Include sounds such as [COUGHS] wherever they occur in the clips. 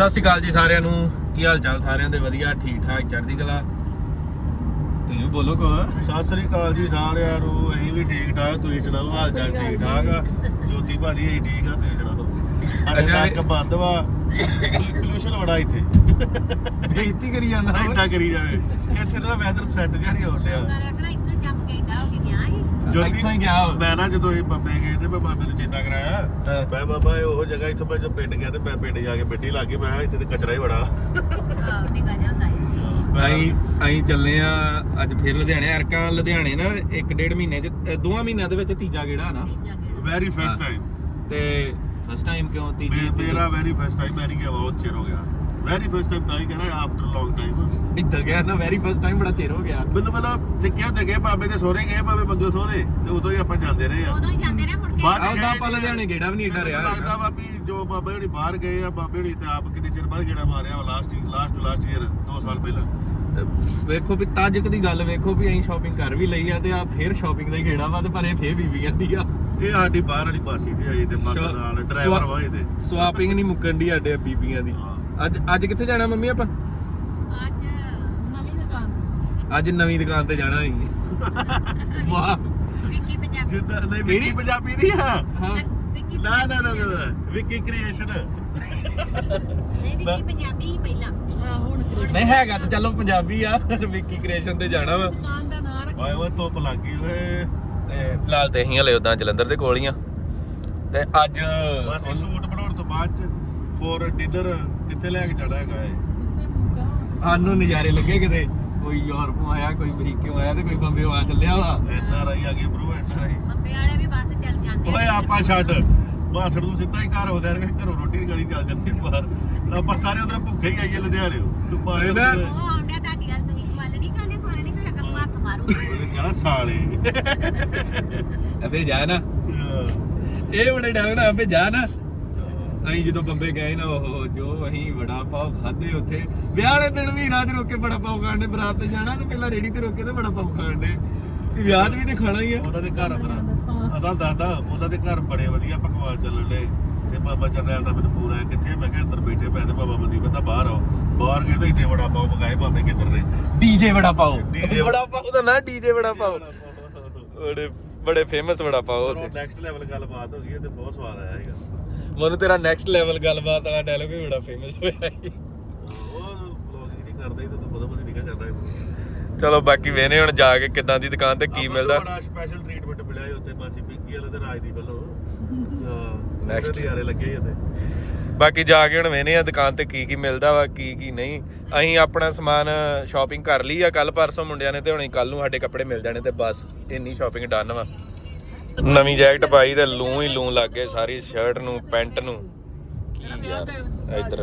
ਸਤਿ ਸ਼੍ਰੀ ਅਕਾਲ ਜੀ ਸਾਰਿਆਂ ਨੂੰ। ਕੀ ਹਾਲ ਚਾਲ ਸਾਰਿਆਂ ਦੇ? ਵਧੀਆ ਠੀਕ ਠਾਕ ਚੜ੍ਹਦੀ ਕਲਾ। ਤੁਸੀਂ ਵੀ ਬੋਲੋ ਕੋ ਸਤਿ ਸ੍ਰੀ ਅਕਾਲ ਜੀ ਸਾਰਿਆਂ ਨੂੰ। ਅਸੀਂ ਵੀ ਠੀਕ ਠਾਕ ਤੁਸੀਂ ਸੁਣਾਓ ਹਾਲ ਚਾਲ ਠੀਕ ਠਾਕ ਆ? ਜੋਤੀ ਭਾਜੀ ਅਸੀਂ ਠੀਕ ਆ ਤੁਸੀਂ ਸੁਣਾਓ? ਅੱਛਾ, ਇੱਕ ਬੰਦ ਵਾ। [COUGHS] ਪੋਲੂਸ਼ਨ ਬੜਾ ਇੱਥੇ। ਬੇਇੱਜ਼ਤੀ ਕਰੀ ਜਾਂਦਾ। ਇੰਨਾ ਕਰੀ ਜਾਵੇ। ਇੱਥੇ ਦਾ ਵੈਦਰ ਸੈੱਟ ਜਿਹਾ ਨਹੀਂ ਇੱਥੋਂ ਜੰਮ ਹੋ ਕੇ ਗਿਆ ਸੀ। ਜੋਤੀ ਇੱਥੋਂ ਹੀ ਗਿਆ। ਮੈਂ ਨਾ ਜਦੋਂ ਇਹ ਬੱਬੇ ਮੈਂ ਬਾਬੇ ਨੂੰ ਚੇਤਾ ਕਰਾਇਆ। ਹਾਂ। ਮੈਂ ਬਾਬਾ ਇਹ ਉਹ ਜਗ੍ਹਾ ਇੱਥੋਂ ਮੈਂ ਜਦੋਂ ਪਿੰਡ ਗਿਆ ਤੇ ਮੈਂ ਪਿੰਡ ਜਾ ਕੇ ਮਿੱਟੀ ਲਾ ਕੇ ਮੈਂ ਕਿਹਾ ਇੱਥੇ ਤੇ ਕਚਰਾ ਹੀ ਬੜਾ। ਆਹ ਨਿਕਾ ਜਾਂਦਾ ਸੀ ਅਸੀਂ ਅਸੀਂ ਚੱਲੇ ਆ ਅੱਜ ਫਿਰ ਲੁਧਿਆਣੇ ਅਰਕਾਂ ਲੁਧਿਆਣੇ ਨਾ ਇੱਕ ਡੇਢ ਮਹੀਨੇ ਚ ਅ, ਦੋਵਾਂ ਮਹੀਨਿਆਂ ਦੇ ਵਿੱਚ ਤੀਜਾ ਗੇੜਾ ਨਾ। ਤੀਜਾ ਗੇੜਾ। ਵੈਰੀ ਫਸਟ ਹਾਂ। ਟਾਈਮ ਤੇ ਫਸਟ ਟਾਈਮ ਕਿਉਂ? ਤੀਜੀ ਮੇਰਾ ਵੈਰੀ ਫਸਟ ਟਾਈਮ ਮੈਂ ਨਹੀਂ ਗਿਆ ਬਹੁਤ ਚਿਰ ਹੋ ਗਿਆ। ਵੈਰੀ ਫਸਟ ਟਾਈਮ ਤਾਂ ਹੀ ਕਹਿਣਾ ਆਫਟਰ ਲੌਂਗ ਟਾਈਮ ਇੱਧਰ ਗਿਆ ਨਾ ਵੈਰੀ ਫਸਟ ਟਾਈਮ ਬੜਾ ਚਿਰ ਹੋ ਗਿਆ। ਮੈਨੂੰ ਪਹਿਲਾਂ ਨਿੱਕੇ ਹੁੰਦੇ ਗਏ ਬਾਬੇ ਦੇ ਸਹੁਰੇ ਗਏ ਬਾਬੇ ਮੰਗਲ ਸਹੁਰੇ ਤੇ ਉਦੋਂ ਹੀ ਆਪਾਂ ਜਾਂਦੇ ਰਹੇ ਆ। ਉਦੋਂ ਹੀ ਜਾਂਦੇ ਰਹੇ ਮੁੜ ਕੇ ਬਾਅਦ ਚ ਉਹਦਾ ਗਏ ਆਪਾਂ। ਲੁਧਿਆਣੇ ਗੇੜਾ ਵੀ ਨਹੀਂ ਏਡਾ ਰਿਹਾ ਲੱਗਦਾ ਵਾ ਵੀ ਜੋ ਬਾਬੇ ਹੁਣੀ ਬਾਹਰ ਗਏ ਆ ਬਾਬੇ ਹੁਣੀ ਤੇ ਆਪ ਕਿੰਨੇ ਚਿਰ ਬਾਅਦ ਗੇੜਾ ਮਾਰਿਆ last last to last year 2 ਸਾਲ ਪਹਿਲਾਂ। ਤੇ ਵੇਖੋ ਵੀ ਤਾਜਕ ਦੀ ਗੱਲ ਵੇਖੋ ਵੀ ਅਸੀਂ ਸ਼ਾਪਿੰਗ ਕਰ ਵੀ ਲਈ ਆ ਤੇ ਆ ਫੇਰ ਸ਼ਾਪਿੰਗ ਦਾ ਹੀ ਗੇੜਾ ਵਾ ਤੇ ਪਰ ਇਹ ਫੇਰ ਬੀਬੀਆਂ ਦੀ ਆ। ਇਹ ਸਾਡੀ ਬਾਹਰ ਵਾਲੀ ਬਾਸੀ ਤੇ ਆਈ ਤੇ ਬੱਸ ਸ਼ੋ- ਨਾਲ ਡਰਾਈਵਰ ਵਾ ਇਹਦੇ ਸਵਾਪਿੰਗ ਨਹੀਂ ਮੁੱਕਣ ਦੀ ਸਾਡੇ ਬੀਬੀਆਂ ਦੀ। ਅੱਜ ਅੱਜ ਕਿੱਥੇ ਜਾਣਾ ਮੰਮੀ ਆਪਾਂ? ਅੱਜ ਨਵੀਂ ਦੁਕਾਨ ਅੱਜ ਨਵੀਂ ਦੁਕਾਨ ਤੇ ਜਾਣਾ ਅਸੀਂ। ਵਾਹ। ਵਿੱਕੀ ਪੰਜਾਬੀ। ਜਿੱਦਾਂ ਨਹੀਂ? ਵਿੱਕੀ ਪੰਜਾਬੀ ਨਹੀਂ ਆ? ਹਾਂ। ਵਿੱਕੀ ਨਾ ਨਾ ਨਾ ਨਾ ਵਿੱਕੀ ਕ੍ਰੀਏਸ਼ਨ ਨਹੀਂ ਵਿੱਕੀ ਪੰਜਾਬੀ ਹੀ ਪਹਿਲਾਂ। ਹਾਂ ਹੁਣ ਨਹੀਂ ਹੈਗਾ ਤੇ ਚਲੋ ਪੰਜਾਬੀ ਆ। ਵਿੱਕੀ ਕ੍ਰੀਏਸ਼ਨ ਤੇ ਜਾਣਾ ਵਾ। ਦੁਕਾਨ ਦਾ ਨਾਮ ਰੱਖ ਓਏ ਓਏ ਧੁੱਪ ਲੱਗ ਗਈ ਓਏ। ਤੇ ਫਿਲਹਾਲ ਤੇ ਅਸੀਂ ਹਲੇ ਉਦਾਂ ਜਲੰਧਰ ਦੇ ਕੋਲ ਹੀ ਆ। ਤੇ ਅੱਜ ਬਸ ਸੂਟ ਬਣਾਉਣ ਤੋਂ ਬਾਅਦ ਚ ਫੋਰ ਡਿਨਰ ਕਿੱਥੇ ਲੈ ਕੇ ਜਾਣਾ ਹੈਗਾ ਏ ਸਾਨੂੰ ਨਜ਼ਾਰੇ ਲੱਗੇ ਕਿਤੇ। ਕੋਈ ਯੂਰਪੋਂ ਆਇਆ ਕੋਈ ਅਮਰੀਕਿਓਂ ਆਇਆ ਤੇ ਕੋਈ ਬੰਬੇੋਂ ਆ ਚੱਲਿਆ ਵਾ। ਐਨ ਆਰ ਆਈ ਆ ਗਏ bro N R I. Bombay ਵਾਲੇ ਵੀ ਬੱਸ ਚੱਲ ਜਾਂਦੇ ਓਏ। ਆਪਾਂ ਛੱਡ। ਬਾਸੜ ਨੂੰ ਸਿੱਧਾ ਹੀ ਘਰ ਹੋ ਜਾਣਗੇ ਘਰੋਂ ਰੋਟੀ ਦੀ ਗਾੜੀ ਚੱਲ ਜਾਂਦੀ ਬਾਹਰ। ਆਪਾਂ ਸਾਰੇ ਉਧਰ ਭੁੱਖੇ ਹੀ ਆਈਏ ਲੁਧਿਆਣੇ ਤੂੰ ਬਾਹਰ ਇਹ ਨਾ- ਉਹ ਆਉਂਦਾ ਤੁਹਾਡੀ ਗੱਲ ਤੁਸੀਂ ਖਵਾਲ ਨਹੀਂ ਖਾਣੇ ਖਾਣੇ ਨਹੀਂ ਫਿਰ ਅਕਲ ਹੱਥ ਮਾਰੂ। ਕਹਿੰਦਾ ਸਾਲੇ। ਅਬੇ ਜਾ ਨਾ। ਇਹ ਬੜੇ ਡਰ ਨਾ ਅਬੇ ਜਾ ਨਾ। ਅਸੀਂ ਜਦੋਂ ਬੰਬੇ ਗਏ ਨਾ ਉਹ ਜੋ ਅਸੀਂ ਵੜਾ ਪਾਓ ਖਾਦੇ ਉੱਥੇ। ਵਿਆਹ ਵਾਲੇ ਦਿਨ ਵੀ ਰਾਜ ਰੋਕ ਕੇ ਵੜਾ ਪਾਓ ਖਾਣ ਦੇ ਬਰਾਤ ਤੇ ਜਾਣਾ ਤੇ ਪਹਿਲਾਂ ਰੇੜੀ ਤੇ ਰੋਕ ਕੇ ਤੇ ਵੜਾ ਪਾਓ ਖਾਣ ਦੇ ਵਿਆਹ 'ਚ ਵੀ ਤੇ ਖਾਣਾ ਹੀ ਆ। ਉਹਨਾਂ ਦੇ ਘਰ ਅੰਦਰ ਅਦਾ ਦਾਦਾ ਉਹਨਾਂ ਦੇ ਘਰ ਬੜੇ ਵਧੀਆ ਪਕਵਾਨ ਚੱਲਣ ਦੇ ਤੇ ਬਾਬਾ ਜਰਨੈਲ ਦਾ ਮੈਨੂੰ ਫੋਨ ਆਇਆ ਕਿੱਥੇ ਮੈਂ ਕਿਹਾ ਅੰਦਰ ਬੈਠੇ ਪਏ ਤੇ ਬਾਬਾ ਮਨਦੀਪ ਕਹਿੰਦਾ ਬਾਹਰ ਆਓ। ਬਾਹਰ ਗਏ ਤਾਂ ਇੱਥੇ ਵੜਾ ਪਾਓ ਮਗਾਏ ਬਾਬੇ ਕਿੱਧਰ ਨੇ? ਡੀਜੇ ਵੜਾ ਪਾਓ। DJ ਵੜਾ ਪਾਓ ਦਾ ਨਾ ਡੀਜੇ ਵੜਾ ਪਾਓ। ਬੜੇ ਬੜੇ ਫੇਮਸ ਵੜਾ ਪਾਓ ਉੱਥੇ। ਨੈਕਸਟ ਲੈਵਲ ਗੱਲਬਾਤ ਹੋ ਗਈ ਤੇ ਬਹੁਤ ਸਵਾਦ ਆਇਆ ਹੈਗਾ। ਮਨੂੰ ਤੇਰਾ ਨੈਕਸਟ ਲੈਵਲ ਗੱਲਬਾਤ ਵਾਲਾ ਡਾਇਲੋਗ ਵੀ ਬੜਾ ਫੇਮਸ ਹੋਇਆ ਸੀ। ਉਹ ਬਲੌਗਿੰਗ ਨਹੀਂ ਕਰਦਾ ਹੀ ਤਾਂ ਪਤਾ ਪਤਾ ਨਿਕਲ ਜਾਂਦਾ ਹੈ ਚਲੋ ਬਾਕੀ ਵੇਨੇ ਹੁਣ ਜਾ ਕੇ ਕਿੱਦਾਂ ਦੀ ਦੁਕਾਨ ਤੇ ਕੀ ਮਿਲਦਾ। ਬੜਾ ਸਪੈਸ਼ਲ ਟ੍ਰੀਟਮੈਂਟ ਮਿਲਿਆ ਸੀ ਉੱਥੇ ਮਾਸੀ ਪਿੰਕੀ ਵਾਲੇ ਤੇ ਰਾਜ ਦੀ ਵੱਲੋਂ. ਨੈਕਸਟ ਯਾਰੇ ਲੱਗੇ ਉੱਥੇ। ਬਾਕੀ ਜਾ ਕੇ ਹੁਣ ਵੇਨੇ ਆ ਦੁਕਾਨ ਤੇ ਕੀ ਕੀ ਮਿਲਦਾ ਵਾ ਕੀ ਕੀ ਨਹੀਂ। ਅਸੀਂ ਆਪਣਾ ਸਮਾਨ ਸ਼ਾਪਿੰਗ ਕਰ ਲਈ ਆ ਕੱਲ ਪਰਸੋਂ ਮੁੰਡਿਆਂ ਨੇ ਤੇ ਹੁਣੇ ਕੱਲ ਨੂੰ ਸਾਡੇ ਕੱਪੜੇ ਮਿਲ ਜਾਣੇ ਤੇ ਬਸ ਇੰਨੀ ਸ਼ਾਪਿੰਗ ਡਨ ਵਾ। ਨਵੀਂ ਜੈਕਟ ਪਾਈ ਤੇ ਲੂੰ ਹੀ ਲੂੰ ਲੱਗ ਗਏ ਸਾਰੀ ਸ਼ਰਟ ਨੂੰ ਪੈਂਟ ਨੂੰ। ਕੀ ਯਾਰ ਇੱਧਰ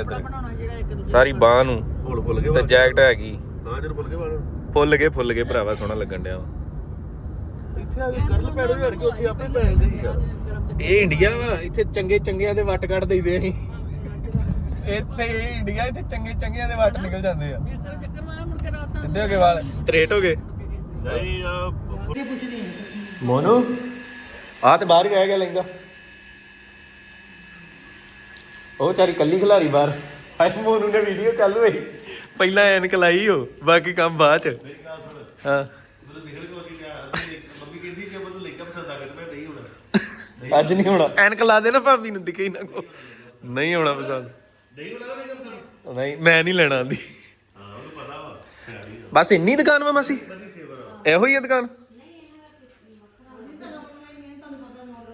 ਇੱਧਰ। ਸਾਰੀ ਬਾਹ ਨੂੰ। ਫੁੱਲ ਫੁੱਲ ਕੇ ਤੇ ਜੈਕਟ ਹੈਗੀ। ਜਰ ਫੁੱਲ ਕੇ ਫੁੱਲ ਗਏ ਫੁੱਲ ਗਏ ਭਰਾਵਾ ਸੋਹਣਾ ਲੱਗਣ ਡਿਆ ਵਾ। ਇੱਥੇ ਆ ਕੇ ਕਰਲ ਪੈੜੇ ਵੀ ਅੜ ਕੇ ਉੱਥੇ ਆਪੇ ਪੈ ਜਾਂਦੇ ਸੀ ਯਾਰ ਇਹ ਇੰਡੀਆ ਵਾ ਇੱਥੇ ਚੰਗੇ ਚੰਗਿਆਂ ਦੇ ਵੱਟ ਕੱਢ ਦਈਦੇ ਅਸੀਂ। ਇੱਥੇ ਇਹ ਇੰਡੀਆ ਇੱਥੇ ਚੰਗੇ ਚੰਗਿਆਂ ਦੇ ਵੱਟ ਨਿਕਲ ਜਾਂਦੇ ਆ। ਸਿੱਧੇ ਹੋ ਗਏ ਵਾਲ। ਸਟ੍ਰੇਟ ਹੋ ਗਏ ਨਹੀਂ ਆ ਮੋਨੂ ਆ ਤੇ ਬਾਹਰ ਗਿਆ ਗਿਆ ਲਹਿੰਗਾ ਉਹ ਚਾਰੀ ਕੱਲੀ ਖਿਲਾਰੀ ਬਾਹਰ। ਹਾਏ ਮੋਨੂ ਨੇ ਵੀਡੀਓ ਚਾਲੂ ਹੋਈ। ਪਹਿਲਾਂ ਐਨਕ ਲਾਈ ਹੋ ਬਾਕੀ ਕੰਮ ਬਾਅਦ ਚ। ਹਾਂ। [LAUGHS] ਅੱਜ ਨਹੀਂ ਹੋਣਾ ਐਨਕ ਲਾ ਦੇ ਨਾ ਭਾਬੀ ਨੂੰ ਦਿਖੇ ਹੀ ਨਾ ਕੋ ਨਹੀਂ ਹੋਣਾ ਪਸੰਦ। ਨਹੀਂ ਹੋਣਾ ਪਸੰਦ। ਨਹੀਂ ਮੈਂ ਨਹੀਂ ਲੈਣਾ ਆਂਦੀ। ਹਾਂ ਉਹਨੂੰ ਪਤਾ ਵਾ ਖਿਆਲੀ ਆ। ਬਸ ਇੰਨੀ ਦੁਕਾਨ ਵਾ ਮਾਸੀ? ਇਹੋ ਹੀ ਹੈ ਦੁਕਾਨ?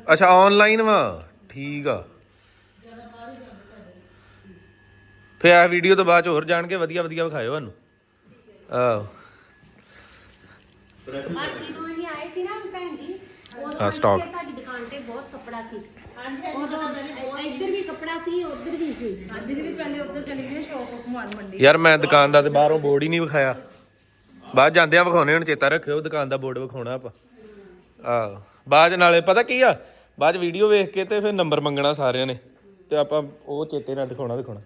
ਅੱਛਾ ਆਨਲਾਈਨ ਵਾ। ਠੀਕ ਆ। ਫੇ ਆ ਵੀਡੀਓ ਤੋਂ ਬਾਅਦ ਚ ਹੋਰ ਜਾਣ ਕੇ ਵਧੀਆ ਵਧੀਆ ਵਿਖਾਇਓ ਸਾਨੂੰ। ਆਹ। ਬਾਕੀ ਦੋ ਹੀ ਆਏ ਸੀ ਨਾ ਭੈਣ ਜੀ ਉਦੋਂ ਹਾਂ, ਅਸੀਂ stock। ਕਿਹਾ ਤੁਹਾਡੀ ਦੁਕਾਨ ਤੇ ਬਹੁਤ ਕੱਪੜਾ ਸੀ। ਉਦੋਂ ਇੱਧਰ ਵੀ ਕੱਪੜਾ ਸੀ ਉੱਧਰ ਵੀ ਸੀ। ਦੀਦੀ ਪਹਿਲੇ ਉੱਧਰ ਚਲੀ ਗਈ ਸ਼ੌਪ ਕੁਮਾਰ ਮੰਡੀ। ਯਾਰ ਮੈਂ ਦੁਕਾਨ ਦਾ ਤੇ ਬਾਹਰੋਂ ਬੋਰਡ ਹੀ ਨਹੀਂ ਵਿਖਾਇਆ। ਬਾਅਦ ਜਾਂਦਿਆਂ ਵਿਖਾਉਣੇ ਹੁਣ ਚੇਤਾ ਰੱਖਿਓ ਦੁਕਾਨ ਦਾ ਬੋਰਡ ਵਿਖਾਉਣਾ ਆਪਾਂ। ਆਹ। ਬਾਅਦ 'ਚ ਨਾਲੇ ਪਤਾ ਕੀ ਆ? ਬਾਅਦ ਵੀਡੀਓ ਵੇਖ ਕੇ ਤੇ ਫਿਰ ਨੰਬਰ ਮੰਗਣਾ ਸਾਰਿਆਂ ਨੇ। ਤੇ ਆਪਾਂ ਉਹ ਚੇਤੇ ਨਾਲ ਦਿਖਾਉਣਾ ਦਿਖਾਉਣਾ।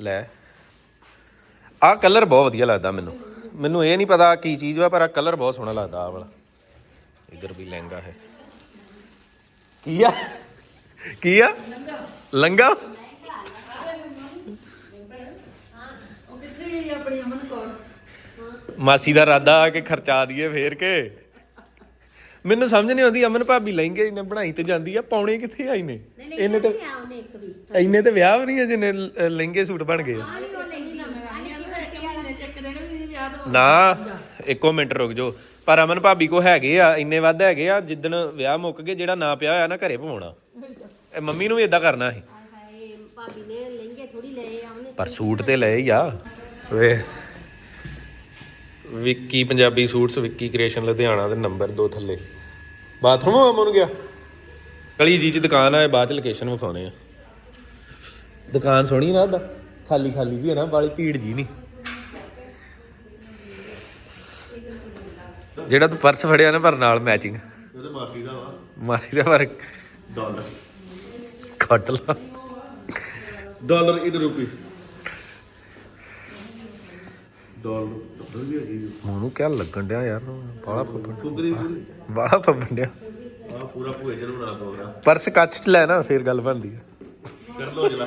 ਲੈ। ਆਹ ਕਲਰ ਬਹੁਤ ਵਧੀਆ ਲੱਗਦਾ ਮੈਨੂੰ। ਮੈਨੂੰ ਇਹ ਨਹੀਂ ਪਤਾ ਕੀ ਚੀਜ਼ ਵਾ ਪਰ ਆਹ ਕਲਰ ਬਹੁਤ ਸੋਹਣਾ ਲੱਗਦਾ ਆਹ ਵਾਲਾ। ਇਧਰ ਵੀ ਲਹਿੰਗਾ ਹੈ। ਕੀ ਆ? ਕੀ ਆ? ਲੰਗਾ ਆਪਣੀ ਅਮਨ ਕੌਰ ਮਾਸੀ ਦਾ ਇਰਾਦਾ ਆ ਕਿ ਖਰਚਾ ਦਈਏ ਫੇਰ ਕੇ। ਮੈਨੂੰ ਸਮਝ ਨਹੀਂ ਆਉਂਦੀ ਅਮਨ ਭਾਬੀ ਲਹਿੰਗੇ ਇਹਨੇ ਬਣਾਈ ਤੇ ਜਾਂਦੀ ਆ ਪਾਉਣੇ ਕਿੱਥੇ ਆਈ ਨੇ ਇਹਨੇ ਤੇ ਆਉਨੇ ਇੱਕ ਵੀ। ਇੰਨੇ ਤੇ ਵਿਆਹ ਵੀ ਨਹੀਂ ਹੈ ਜਿੰਨੇ ਲ- ਲਹਿੰਗੇ ਸੂਟ ਬਣ ਗਏ। ਆ। ਉਹ ਲੈਂਦੀ ਨਾ ਇੱਕੋ ਮਿੰਟ ਰੁਕ ਜਾਓ। ਪਰ ਅਮਨ ਭਾਬੀ ਕੋ ਹੈਗੇ ਆ ਇੰਨੇ ਵੱਧ ਹੈਗੇ ਆ ਜਿੱਦਣ ਵਿਆਹ ਮੁੱਕ ਗਏ ਜਿਹੜਾ ਨਾ ਪਿਆ ਹੋਇਆ ਨਾ ਘਰੇ ਪਵਾਉਣਾ। ਇਹ ਮੰਮੀ ਨੂੰ ਵੀ ਇਦਾਂ ਕਰਨਾ ਸੀ। ਹਾਏ ਹਾਏ ਭਾਬੀ ਨੇ ਲਹਿੰਗੇ ਥੋੜੀ ਲਏ ਆ ਉਹਨੇ ਪਰ ਸੂਟ ਤੇ ਲਏ ਹੀ ਆ। ਵੇ ਵਿੱਕੀ ਪੰਜਾਬੀ ਸੂਟਸ ਵਿੱਕੀ ਕ੍ਰੀਏਸ਼ਨ ਲੁਧਿਆਣਾ ਦੇ ਨੰਬਰ 2 ਥੱਲੇ। ਬਾਥਰੂਮ ਅਮਨ ਗਿਆ? ਗਲੀ ਜੀ ਚ ਦੁਕਾਨ ਆ ਬਾਅਦ ਚ ਲੋਕੇਸ਼ਨ ਵਿਖਾਉਣੇ ਆ। ਦੁਕਾਨ ਸੋਹਣੀ ਨਾ ਉਹਦਾ ਖਾਲੀ ਖਾਲੀ ਵੀ ਹੈ ਨਾ ਬਾਲੀ ਭੀੜ ਜੀ ਨਹੀਂ। ਜਿਹੜਾ ਤੂੰ ਪਰਸ ਫੜਿਆ ਨਾ ਪਰ ਨਾਲ ਮੈਚਿੰਗ ਇਹਦੇ ਮਾਸੀ ਦਾ ਵਾ। ਮਾਸੀ ਦਾ ਪਰ ਡਾਲਰਸ ਕੱਟ ਲਾ। ਡਾਲਰ ਇਨ ਰੁਪੀਸ ਡਾਲਰ ਵੀ ਹੈਗੀ। ਉਹਨੂੰ ਕਿਆ ਲੱਗਣ ਡਿਆ ਯਾਰ ਬਾਲਾ ਫੱਬਣ ਕੁਕਰੀ ਬਾਲਾ ਫੱਬਣ ਡਿਆ। ਆ ਪੂਰਾ ਭੂਏ ਜਨ ਬਣਾਉਣਾ ਪ੍ਰੋਗਰਾਮ ਪਰਸ ਕੱਚ ਚ ਲੈ ਨਾ ਫੇਰ ਗੱਲ ਬਣਦੀ ਆ। ਕਰ ਲੋ ਜਲਾ।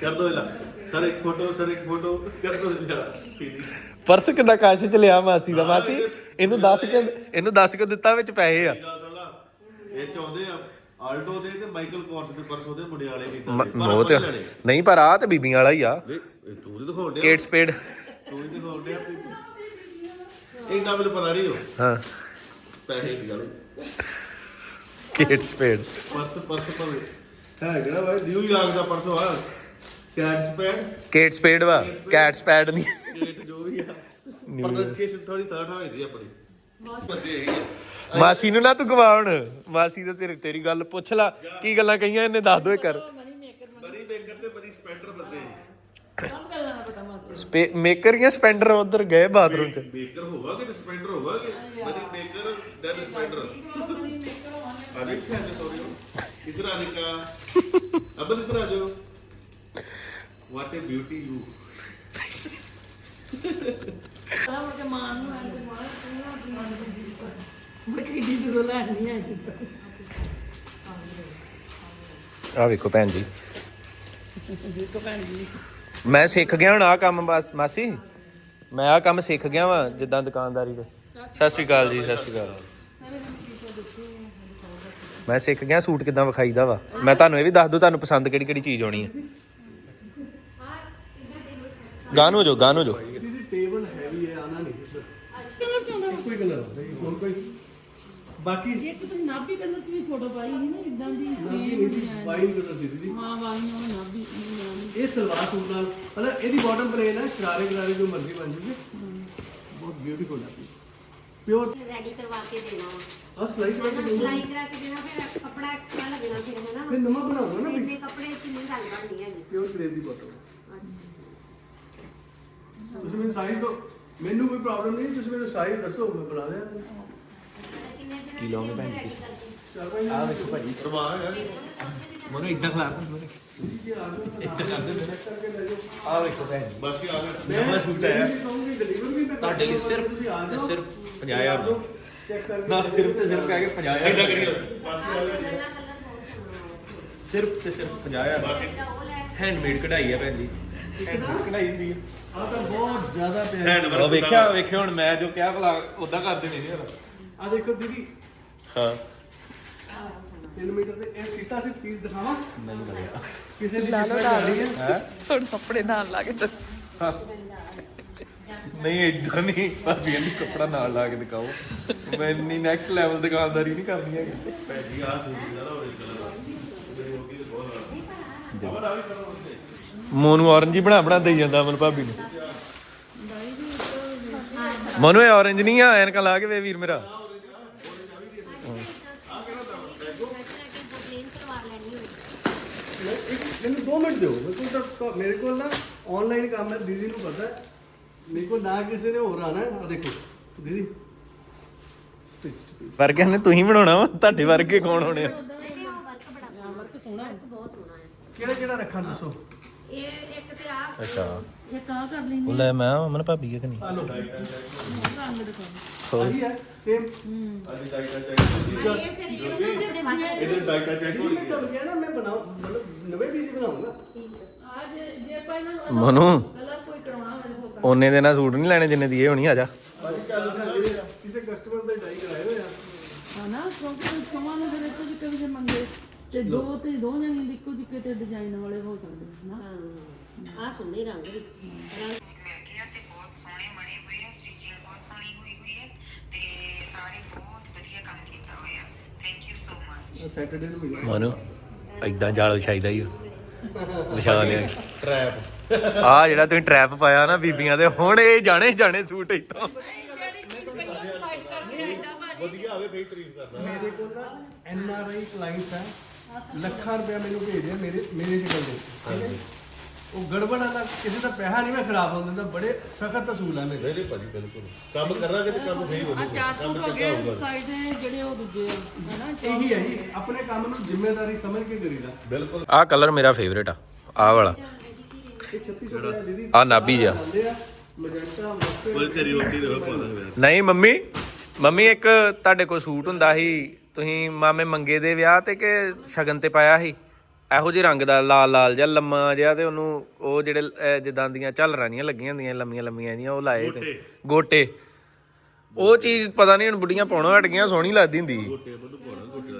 ਕਰ ਲੋ ਜਲਾ। ਸਰ ਇੱਕ ਫੋਟੋ ਸਰ ਇੱਕ ਫੋਟੋ ਕਰ ਲੋ ਜਲਾ। ਪਰਸ ਕਿੱਦਾਂ ਕਾਸ਼ ਚ ਲਿਆ ਮਾਸੀ ਦਾ? ਮਾਸੀ ਇਹਨੂੰ ਦੱਸ ਕੇ ਇਹਨੂੰ ਦੱਸ ਕੇ ਦਿੱਤਾ ਵਿੱਚ ਪੈਸੇ ਆ। ਇਹ ਚਾਹੁੰਦੇ ਆ ਆਲਟੋ ਦੇ ਤੇ ਮਾਈਕਲ ਕੋਰਸ ਦੇ ਪਰਸ ਉਹਦੇ ਮੁੰਡੇ ਵਾਲੇ ਵੀ ਮ- ਉਹ ਤੇ ਨਹੀਂ ਪਰ ਆ ਤੇ ਬੀਬੀਆਂ ਵਾਲਾ ਹੀ ਆ। ਤੂੰ ਦਿਖਾਉਣ ਡਿਆ। ਕੇਟ ਸਪੇਡ ਤੂੰ ਹੀ ਦਿਖਾਉਣ ਡਿਆ ਆਪਣੀ ਇੰਨਾ ਮੈਨੂੰ ਪਤਾ ਨਹੀਂ ਹੋ ਹਾਂ। ਪੈਸੇ ਦੀ ਗੱਲ। ਕੇਟ ਸਪੇਡ ਪਰਸ ਪਰਸ ਭਾਵੇਂ। ਹੈ ਕਿਹੜਾ ਵਾ ਨਿਊ ਯਾਰਕ ਦਾ ਪਰਸ ਆ ਕੈਟ ਸਪੈਡ ਕੇਟ ਸਪੇਡ ਵਾ। ਕੈਟ ਸਪੈਡ ਨਹੀਂ ਕੇਟ ਜੋ ਵੀ ਆ। ਪ੍ਰੋਨੰਸੀਏਸ਼ਨ ਥੋੜੀ ਥਰਡ ਹੋਈ ਦੀ ਆਪਣੀ। ਮਾਸੀ ਨੂੰ ਨਾ ਤੂੰ ਗਵਾਉਣ। ਮਾਸੀ ਤੇ ਤੇਰੀ ਤੇਰੀ ਗੱਲ ਪੁੱਛ ਲਾ। ਕੀ ਗੱਲਾਂ ਕਹੀਆਂ ਇਹਨੇ? ਦੱਸ ਦੋ ਇਹ ਕਰ ਤੇ ਬੜੀ ਸਪੈਂਡਰ ਬੰਦੇ ਸਭ ਗੱਲਾਂ ਦਾ ਪਤਾ ਮਾਸੀ ਸਪੇ ਮੇਕਰ ਜਾਂ ਸਪੈਂਡਰ ਉਧਰ ਗਏ ਬਾਥਰੂਮ ਚ? ਬੇਕਰ ਹੋਵਾਂਗੇ ਤੇ ਸਪੈਂਡਰ ਹੋਵਾਂਗੇ? ਬੜੀ ਬੇਕਰ ਦੈਨ ਸਪੈਂਡਰ ਆ ਕੇ ਸੋਰੀ ਇਧਰ ਆ ਨਿਕਾ। ਅਬਲ ਇਧਰ ਆ ਜਾਓ। ਵਾਟ ਏ ਬਿਊਟੀ ਯੂ ਸਾਲਾ ਮੁੜ ਕੇ ਮਾਂ ਨੂੰ ਆਂਦੇ ਮਾਂ ਤੂੰ ਨਾ ਆਪਣੀ ਮਾਂ ਨੂੰ ਦੀ ਕਰ ਮੁੜ ਕੇ ਕਿੱਡੀ ਦੂਰੋਂ ਲੈਣ ਨਹੀਂ ਆਈ। ਆ ਵੇਖੋ ਭੈਣ ਜੀ। ਮੈਂ ਸਿੱਖ ਗਿਆ ਹੁਣ ਆ ਕੰਮ ਬਸ ਮਾਸੀ। ਮੈਂ ਆ ਕੰਮ ਸਿੱਖ ਗਿਆ ਵਾਂ ਜਿੱਦਾਂ ਦੁਕਾਨਦਾਰੀ ਦੇ ਸਤਿ ਸ਼੍ਰੀ ਅਕਾਲ ਜੀ ਸਤਿ ਸ਼੍ਰੀ ਅਕਾਲ। ਮੈਂ ਸਿੱਖ ਗਿਆ ਸੂਟ ਕਿਦਾਂ ਵਿਖਾਈਦਾ ਵਾ? ਮੈਂ ਤੁਹਾਨੂੰ ਇਹ ਵੀ ਦੱਸ ਦੂੰ ਤੁਹਾਨੂੰ ਪਸੰਦ ਕਿਹੜੀ ਕਿਹੜੀ ਚੀਜ਼ ਆਉਣੀ ਹੈ ਗਾਣ ਹੋ ਜਾਓ ਗਾਣ ਹੋ ਜਾਓ। ਦੀਦੀ ਟੇਬਲ ਹੈਵੀ ਹੈ ਆਣਾ ਨਹੀਂ ਇੱਕੋ ਹੀ ਕਲਰ ਹੋਰ ਕੋਈ? ਬਾਕੀ ਇੱਕ ਤੁਸੀਂ ਨਾਭੀ ਕਲਰ ਚ ਵੀ ਫੋਟੋ ਪਾਈ ਸੀ ਨਾ ਇਦਾਂ ਦੀ ਵਾਈਨ ਕਲਰ ਸੀ ਦੀਦੀ। ਉਹ ਨਾਭੀ। ਇਹ ਸਲਵਾਰ ਸੂਟ ਨਾਲ ਮਤਲਬ ਇਹਦੀ ਬਾਟਮ ਪਲੇਨ ਹੈ ਸ਼ਰਾਰੇ ਗਰਾਰੇ ਜੋ ਮਰਜ਼ੀ ਬਣ ਜੂਗੇ। ਬਹੁਤ ਬਿਊਟੀਫੁਲ ਹੈ ਪੀਸ ਪਿਓਰ ਰੈਡੀ ਕਰਵਾ ਕੇ ਦੇਣਾ। ਵਾ ਆ ਸਲਾਈ ਕਰਾ ਕੇ ਹਨਾ, ਦਊਂਗਾ। ਸਿਲਾਈ ਕਰਾ ਕੇ ਦੇਣਾ ਫਿਰ ਕੱਪੜਾ ਐਕਸਟਰਾ ਲੱਗਣਾ ਫਿਰ ਹੈ ਫਿਰ ਨਾ ਨਵਾਂ ਬਣਾਉਂਗਾ ਨਾ ਇੰਨੇ ਕੱਪੜੇ ਚ ਨਹੀਂ ਗੱਲ ਬਣਨੀ ਹੈਗੀ। ਪਿਓਰ ਕਰੇਪ ਦੀ ਬਾਟਮ ਤੁਸੀਂ ਮੈਨੂੰ ਸਾਈਜ਼ ਦੋ। ਮੈਨੂੰ ਕੋਈ ਪ੍ਰੋਬਲਮ ਨਹੀਂ ਤੁਸੀਂ ਮੈਨੂੰ ਸਾਈਜ਼ ਦੱਸੋ ਮੈਂ ਬਣਾ ਦਿਆਂ ਕੀ ਲਾਉਂਗੇ ਭੈਣ ਜੀ ਚੱਲ ਭਾਈ। ਆ ਵੇਖੋ ਭਾਜੀ। ਪਰਵਾਹ ਹੈ ਮਨੋ ਇਦਾਂ ਖਲਾਰ ਜੀ ਆ ਇੱਧਰ ਕਰ ਦੇ ਆ ਵੇਖੋ ਭੈਣ ਜੀ ਹੀ ਆ ਗਿਆ ਨਵਾਂ ਸੂਟ ਹੈ ਮੈਂ ਤੁਹਾਡੇ ਲਈ ਸਿਰਫ ਤੇ ਸਿਰਫ 50000 ਦਾ। ਚੈੱਕ ਕਰਕੇ ਨਾ ਸਿਰਫ ਤੇ ਸਿਰਫ ਕਹਿ ਕੇ 50000 ਐਡਾ ਕਰੀਏ ਹੀ ਸਿਰਫ ਤੇ ਸਿਰਫ 50000 ਦਾ। ਹੈਂਡਮੇਡ ਕਢਾਈ ਆ ਭੈਣ ਜੀ। ਹੈਂਡਮੇਡ ਕਢਾਈ ਹੁੰਦੀ ਆ। ਆ ਤਾਂ ਬਹੁਤ ਜ਼ਿਆਦਾ ਪਿਆਰਾ ਹੈਂਡ ਉਹ ਵੇਖਿਆ ਵੇਖਿਆ ਹੁਣ ਮੈਂ ਜੋ ਕਿਹਾ ਭਲਾ ਉਦਾਂ ਕਰਦੇ ਨਹੀਂ ਯਾਰ। ਆ ਦੇਖੋ ਦੀਦੀ। ਹਾਂ। 3 ਮੀਟਰ ਦੇ ਇਹ ਸੀਤਾ ਸੀ ਪੀਸ ਦਿਖਾਵਾਂ? ਨਹੀਂ ਲੱਗਿਆ ਕਿਸੇ ਦੀ ਸ਼ਿਫਟ ਕਰਨੀ ਹੈ? ਹੈ ਥੋੜੇ ਕੱਪੜੇ ਨਾਲ ਲਾ ਕੇ ਨਹੀਂ ਏਦਾਂ ਨਹੀਂ। ਭਾਬੀ ਕਹਿੰਦੀ ਕੱਪੜਾ ਨਾਲ ਲਾ ਕੇ ਦਿਖਾਓ। ਮੈਂ ਇੰਨੀ ਨੈਕਸਟ ਲੈਵਲ ਦੁਕਾਨਦਾਰੀ ਨਹੀਂ ਕਰਨੀ ਹੈਗੀ। ਪੈਜੀ ਆ ਸੂਟ ਦਾ ਓਰੀਜਨਲ ਆ। ਮੇਰੇ ਹੋ ਤੇ ਆ ਵੀ ਕਰੋ ਮੋਨੂੰ ਹੀ ਬਣਾ ਬਣਾ ਦੇਈ ਜਾਂਦਾ ਮਨ ਭਾਬੀ ਨੂੰ। ਮਨੂ ਇਹ ਔਰੰਜ ਨਹੀਂ ਆ ਐਨਕਾਂ ਲਾ ਕੇ ਵੇ ਵੀਰ ਮੇਰਾ। ਮੈਂ ਇੱਕ- ਮੈਨੂੰ 2 ਮਿੰਟ ਦਿਓ। ਮੇਰੇ ਕੋਲ ਤਾਂ ਮੇਰੇ ਕੋਲ ਨਾ ਆਨਲਾਈਨ ਕੰਮ ਹੈ ਦੀਦੀ ਨੂੰ ਪਤਾ ਹੈ। ਮੇਰੇ ਕੋਲ ਨਾ ਕਿਸੇ ਨੇ ਹੋਰ ਆਣਾ ਆ ਦੇਖੋ ਦੀਦੀ। ਸਟਿਚਡ ਪੀਸ ਵਰਗਿਆਂ ਨੇ ਤੁਸੀਂ ਬਣਾਉਣਾ ਵਾ ਤੁਹਾਡੇ ਵਰਗੇ ਕੌਣ ਹੋਣੇ ਆ? ਨਹੀਂ ਉਹ ਵਰਕ ਬੜਾ ਵਰਕ ਸੋਹਣਾ ਵਰਕ ਬਹੁਤ ਸੋਹਣਾ ਹੈ। ਕਿਹੜਾ ਕਿਹੜਾ ਰੱਖਾਂ ਦੱਸੋ? ਇਹ ਇੱਕ ਤੇ ਆ ਅੱਛਾ। ਇਹ ਕਾ ਕਰ ਲੈਂਦੀ ਉਹ ਲੈ ਮੈਂ ਅਮਨ ਭਾਬੀ ਹੈ ਕਿ ਨਹੀਂ? ਆ ਲਓ ਰੰਗ ਦਿਖਾਓ ਆਹੀ ਹੈ ਸੇਮ ਅੱਜ ਡਾਈਟਾ ਚੈੱਕ ਇਹ ਫਿਰ ਇਹ ਨਾ ਜਿਹੜੇ ਵਰਕ ਇਹਦੇ ਡਾਈਟਾ ਚੈੱਕ ਹੋ ਮੈਂ ਰਹੀ ਤੁਹਾਨੂੰ ਕਿਹਾ ਨਾ ਮੈਂ ਬਣਾਉ ਮਤਲਬ ਨਵੇਂ ਪੀਸ ਬਣਾਉਂਗਾ। ਆ ਜੇ ਜੇ ਆਪਾਂ ਇਹਨਾਂ ਨੂੰ ਮਨੂ? ਕਲਰ ਕੋਈ ਕਰਵਾਉਣਾ ਹੋਵੇ ਤਾਂ ਹੋ ਸਕਦਾ। ਉਹਨੇ ਦੇ ਨਾਲ ਸੂਟ ਨਹੀਂ ਲੈਣੇ ਜਿੰਨੇ ਦੀ ਇਹ ਹੋਣੀ ਆ ਜਾ। ਭਾਜੀ ਚੱਲ ਜਾਂਦੇ ਆ ਕਿਸੇ ਕਸਟਮਰ ਦੇ ਡਾਈ ਕਰਾਏ ਹੋਏ ਆ ਹਨਾ ਕਿਉਂਕਿ ਸਮਾਂ ਨੂੰ ਫਿਰ ਇੱਕੋ ਜਿਹੇ ਜੇ ਮੰਗੇ ਤੇ ਦੋ ਤੇ ਦੋ ਜਣੇ ਇੱਕੋ ਜਿਹੇ ਤੇ ਡਿਜ਼ਾਈਨ ਵਾਲੇ ਹੋ ਸਕਦੇ ਨੇ ਨਾ। ਹਾਂ ਆ ਸੋਹਣੇ ਰੰਗ ਦੇ। ਰੰਗ ਮਿਲਦੇ ਤੇ ਬਹੁਤ ਸੋਹਣੇ ਬਣੇ ਹੋਏ ਆ ਸਟਿਚਿੰਗ ਬਹੁਤ ਸੋਹਣੀ ਹੋਈ ਹੋਈ ਹੈ ਤੇ ਸਾਰੇ ਬਹੁਤ ਵਧੀਆ ਕੰਮ ਕੀਤਾ ਹੋਇਆ। Thank you so much Saturday ਨੂੰ ਮਿਲਿਆ। ਮਨੂ ਐਦਾਂ ਜਾਲ ਵਿਛਾਈਦਾ ਹੀ ਵਿਛਾ ਲਿਆ। ਟਰੈਪ ਆ ਜਿਹੜਾ ਤੁਸੀਂ ਟਰੈਪ ਪਾਇਆ ਨਾ ਬੀਬੀਆਂ ਦੇ ਹੁਣ ਇਹ ਜਾਣੇ ਜਾਣੇ ਸੂਟ ਇਤੋਂ ਵਧੀਆ ਆਵੇ ਬਈ ਤਾਰੀਫ ਕਰਦਾ। ਮੇਰੇ ਕੋਲ ਨਾ ਐਨ ਆਰ ਆਈ ਕਲਾਇੰਟਸ ਹੈ ਲੱਖਾਂ ਰੁਪਇਆ ਮੈਨੂੰ ਭੇਜਦੇ ਆ ਮੇਰੇ ਮੇਰੇ ਦੇ ਠੀਕ ਹੈ ਜੀ? ਉਹ ਗੜਬੜ ਵਾਲਾ ਕਿਸੇ ਦਾ ਪੈਸਾ ਨਹੀਂ ਮੈਂ ਖਰਾਬ ਹੋਣ ਦਿੰਦਾ ਬੜੇ ਸਖਤ ਅਸੂਲ ਹੈ ਮੇਰੇ। ਨਹੀਂ ਭਾਜੀ ਬਿਲਕੁਲ। ਕੰਮ ਕਰਾਂਗੇ ਤੇ ਕੰਮ ਸਹੀ ਹੋਊਗਾ? ਸਾਈਡ ਦੇ ਜਿਹੜੇ ਉਹ ਦੂਜੇ ਆ ਹਨਾ ਇਹੀ ਹੈ ਜੀ ਆਪਣੇ ਕੰਮ ਨੂੰ ਜ਼ਿੰਮੇਵਾਰੀ ਸਮਝ ਕੇ ਕਰੀਦਾ। ਬਿਲਕੁਲ। ਆਹ ਕਲਰ ਮੇਰਾ ਫੇਵਰੇਟ ਆ ਆਹ ਵਾਲਾ। ਇਹ 3600 ਰੁਪਏ ਦੀਦੀ ਆ ਨਾਭੀ ਜਿਹਾ। ਆ ਮਜੈਂਟਾ ਮਸਤੇ। ਕੋਈ ਤੇਰੀ ਰੋਟੀ ਦਾਂਗੇ ਨਹੀਂ ਮੰਮੀ ਮੰਮੀ ਇੱਕ ਤੁਹਾਡੇ ਕੋਲ ਸੂਟ ਹੁੰਦਾ ਸੀ ਤੁਸੀਂ ਮਾਮੇ ਮੰਗੇ ਦੇ ਵਿਆਹ ਤੇ ਕਿ ਸ਼ਗਨ ਤੇ ਪਾਇਆ ਸੀ? ਇਹੋ ਜਿਹੇ ਰੰਗ ਦਾ ਲਾਲ ਲਾਲ ਜਿਹਾ ਲੰਮਾ ਜਿਹਾ ਤੇ ਉਹਨੂੰ ਉਹ ਜਿਹੜੇ ਅਹ, ਜਿੱਦਾਂ ਦੀਆਂ ਝੱਲਰਾਂ ਜੀਆਂ ਲੱਗੀਆਂ ਹੁੰਦੀਆਂ ਲੰਮੀਆਂ ਲੰਮੀਆਂ ਜੀਆਂ ਉਹ ਲਾਏ ਤੇ। ਗੋਟੇ। ਉਹ ਚੀਜ਼ ਪਤਾ ਨਹੀਂ ਹੁਣ ਬੁੱਢੀਆਂ ਪਾਉਣੋਂ ਹਟ ਗਈਆਂ ਸੋਹਣੀ ਲੱਗਦੀ ਹੁੰਦੀ ਸੀ।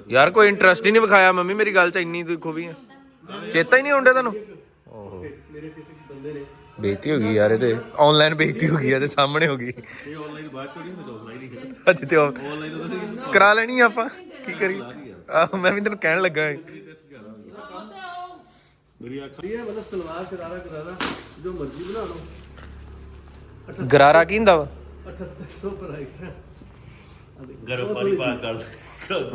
ਯਾਰ ਕੋਈ ਇੰਟਰਸਟ ਹੀ ਨਹੀਂ ਵਿਖਾਇਆ ਮੰਮੀ ਮੇਰੀ ਗੱਲ ਚ ਇੰਨੀ ਦੇਖੋ ਵੀ। ਆ ਚੇਤਾ ਹੀ ਨਹੀਂ ਆਉਂਦਾ ਤੁਹਾਨੂੰ? ਓਹੋ ਮੇਰੇ ਕਿਸੇ ਬੰਦੇ ਨੇ ਬੇਇੱਜ਼ਤੀ ਹੋ ਗਈ ਯਾਰ ਇਹ ਤੇ। ਆਨਲਾਈਨ ਬੇਇੱਜ਼ਤੀ ਹੋ ਗਈ ਆ ਤੇ ਸਾਹਮਣੇ ਹੋ ਗਈ। ਇਹ ਆਨਲਾਈਨ ਬਾਅਦ ਚੋਂ ਨਹੀਂ ਹੁੰਦਾ ਆਫਲਾਈਨ ਹੀ ਅੱਜ ਤੇ ਉਹ ਆਨਲਾਈਨ ਉਹਦਾ ਨਹੀਂ ਕਰਾ ਲੈਣੀ ਆ ਆਪਾਂ ਕੀ ਕਰੀ ਆਹੋ ਮੈਂ ਵੀ ਤੈਨੂੰ ਕਹਿਣ ਲੱਗਾ ਸੀ। ਮੇਰੀ ਅੱਖ ਇਹ ਹੈ ਮਤਲਬ ਸਲਵਾਰ ਸ਼ਰਾਰਾ ਕਰਾਰਾ ਜੋ ਮਰਜ਼ੀ ਬਣਾ ਲਓ। ਗਰਾਰਾ ਕੀ ਹੁੰਦਾ ਵਾ? 3800 ਪ੍ਰਾਈਸ ਹੈ ਗਰਮ ਪਾਣੀ ਪਾ ਕਰ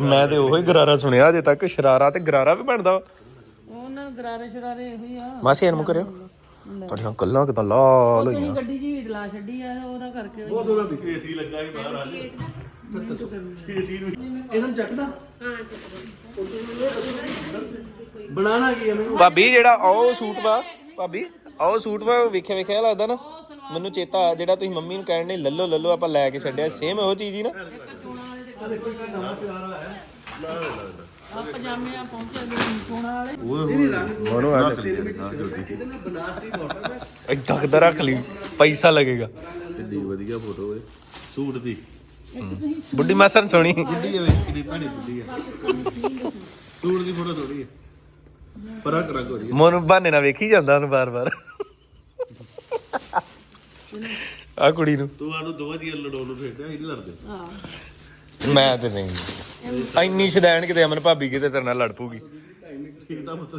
ਮੈਂ ਤੇ ਉਹੀ ਗਰਾਰਾ ਸੁਣਿਆ ਅਜੇ ਤੱਕ ਸ਼ਰਾਰਾ ਤੇ ਗਰਾਰਾ ਵੀ ਬਣਦਾ ਵਾ। ਉਹਨਾਂ ਨੂੰ ਗਰਾਰੇ ਸ਼ਰਾਰੇ ਇਹੋ ਹੀ ਆ। ਮਾਸੀ ਇਹਨੂੰ ਕਰਿਓ ਤੁਹਾਡੀਆਂ ਗੱਲਾਂ ਕਿਦਾਂ ਲਾਲ ਤੁਸੀਂ ਹੋਈਆਂ? ਗੱਡੀ 'ਚ ਹੀਟ ਲਾ ਛੱਡੀ ਆ ਉਹਦਾ ਕਰਕੇ ਬਹੁਤ ਸੋਹਣਾ ਪੀਸ ਏਸੀ ਲੱਗਾ ਸੀ ਬਾਹਰ ਆ ਏਸੀ ਨੂੰ ਇਹਨਾਂ ਨੂੰ ਚੱਕਦਾ? ਹਾਂ ਬਣਾਣਾ ਕੀ ਮੈਨੂੰ? ਭਾਬੀ ਜਿਹੜਾ ਉਹ ਸੂਟ ਵਾ ਭਾਬੀ ਉਹ ਸੂਟ ਵਾ ਉਹ ਵੇਖਿਆ ਵੇਖਿਆ ਲੱਗਦਾ ਨਾ? ਮੈਨੂੰ ਚੇਤਾ ਜਿਹੜਾ ਤੁਸੀਂ ਮੰਮੀ ਨੂੰ ਕਹਿਣ ਨੇ ਲੱਲੋ ਲੱਲੋ ਆਪਾਂ ਲੈ ਕੇ ਛੱਡਿਆ ਸੇਮ ਇਹੋ ਚੀਜ਼ ਹੀ ਨਾ? ਆ ਦੇਖੋ ਨਵਾਂ ਪਿਆਰਾ ਹੈ। ਆ ਪਜਾਮੇ ਆ ਪਹੁੰਚੇ ਦੇ ਸੋਨਾ ਵਾਲੇ। ਮਨੂ ਆ ਇਹਦੇ ਨਾਲ ਬਨਾਰਸੀ ਬਾਰਡਰ ਹੈ। ਏਦਾਂ ਕਿੱਦਾਂ ਰੱਖ ਲਈ ਪੈਸਾ ਲੱਗੇਗਾ। ਕਿੰਨੀ ਵਧੀਆ ਫੋਟੋ ਏ ਸੂਟ ਦੀ। ਬੁੱਢੀ ਮਾਸਨ ਸੋਣੀ ਬੁੱਢੀ ਹੈ ਕਿੰਨੀ ਭੈੜੀ ਬੁੱਢੀ ਹੈ। ਸੂਟ ਦੀ ਫੋਟੋ ਥੋੜੀ ਹੈ। ਪਰਾਂ ਕਰਾਂ ਹੋ ਜੀ ਮੋਨੂੰ ਬਹਾਨੇ ਨਾਲ ਵੇਖੀ ਜਾਂਦਾ ਉਹਨੂੰ ਬਾਰ-ਬਾਰ ਆ ਕੁੜੀ ਨੂੰ। ਤੂੰ ਆਨੂੰ ਦੋਵਾਂ ਦੀਆਂ ਲੜਾਉਣ ਨੂੰ ਫੇਰਦਾ ਇਹ ਨਹੀਂ ਲੜਦੇ। ਮੈਂ ਤੇ ਨਹੀਂ। ਇੰਨੀ ਸ਼ਦੈਣ ਕਿਤੇ ਅਮਨ ਭਾਬੀ ਕਿਤੇ ਤੇਰੇ ਨਾਲ ਲੜ ਪੂਗੀ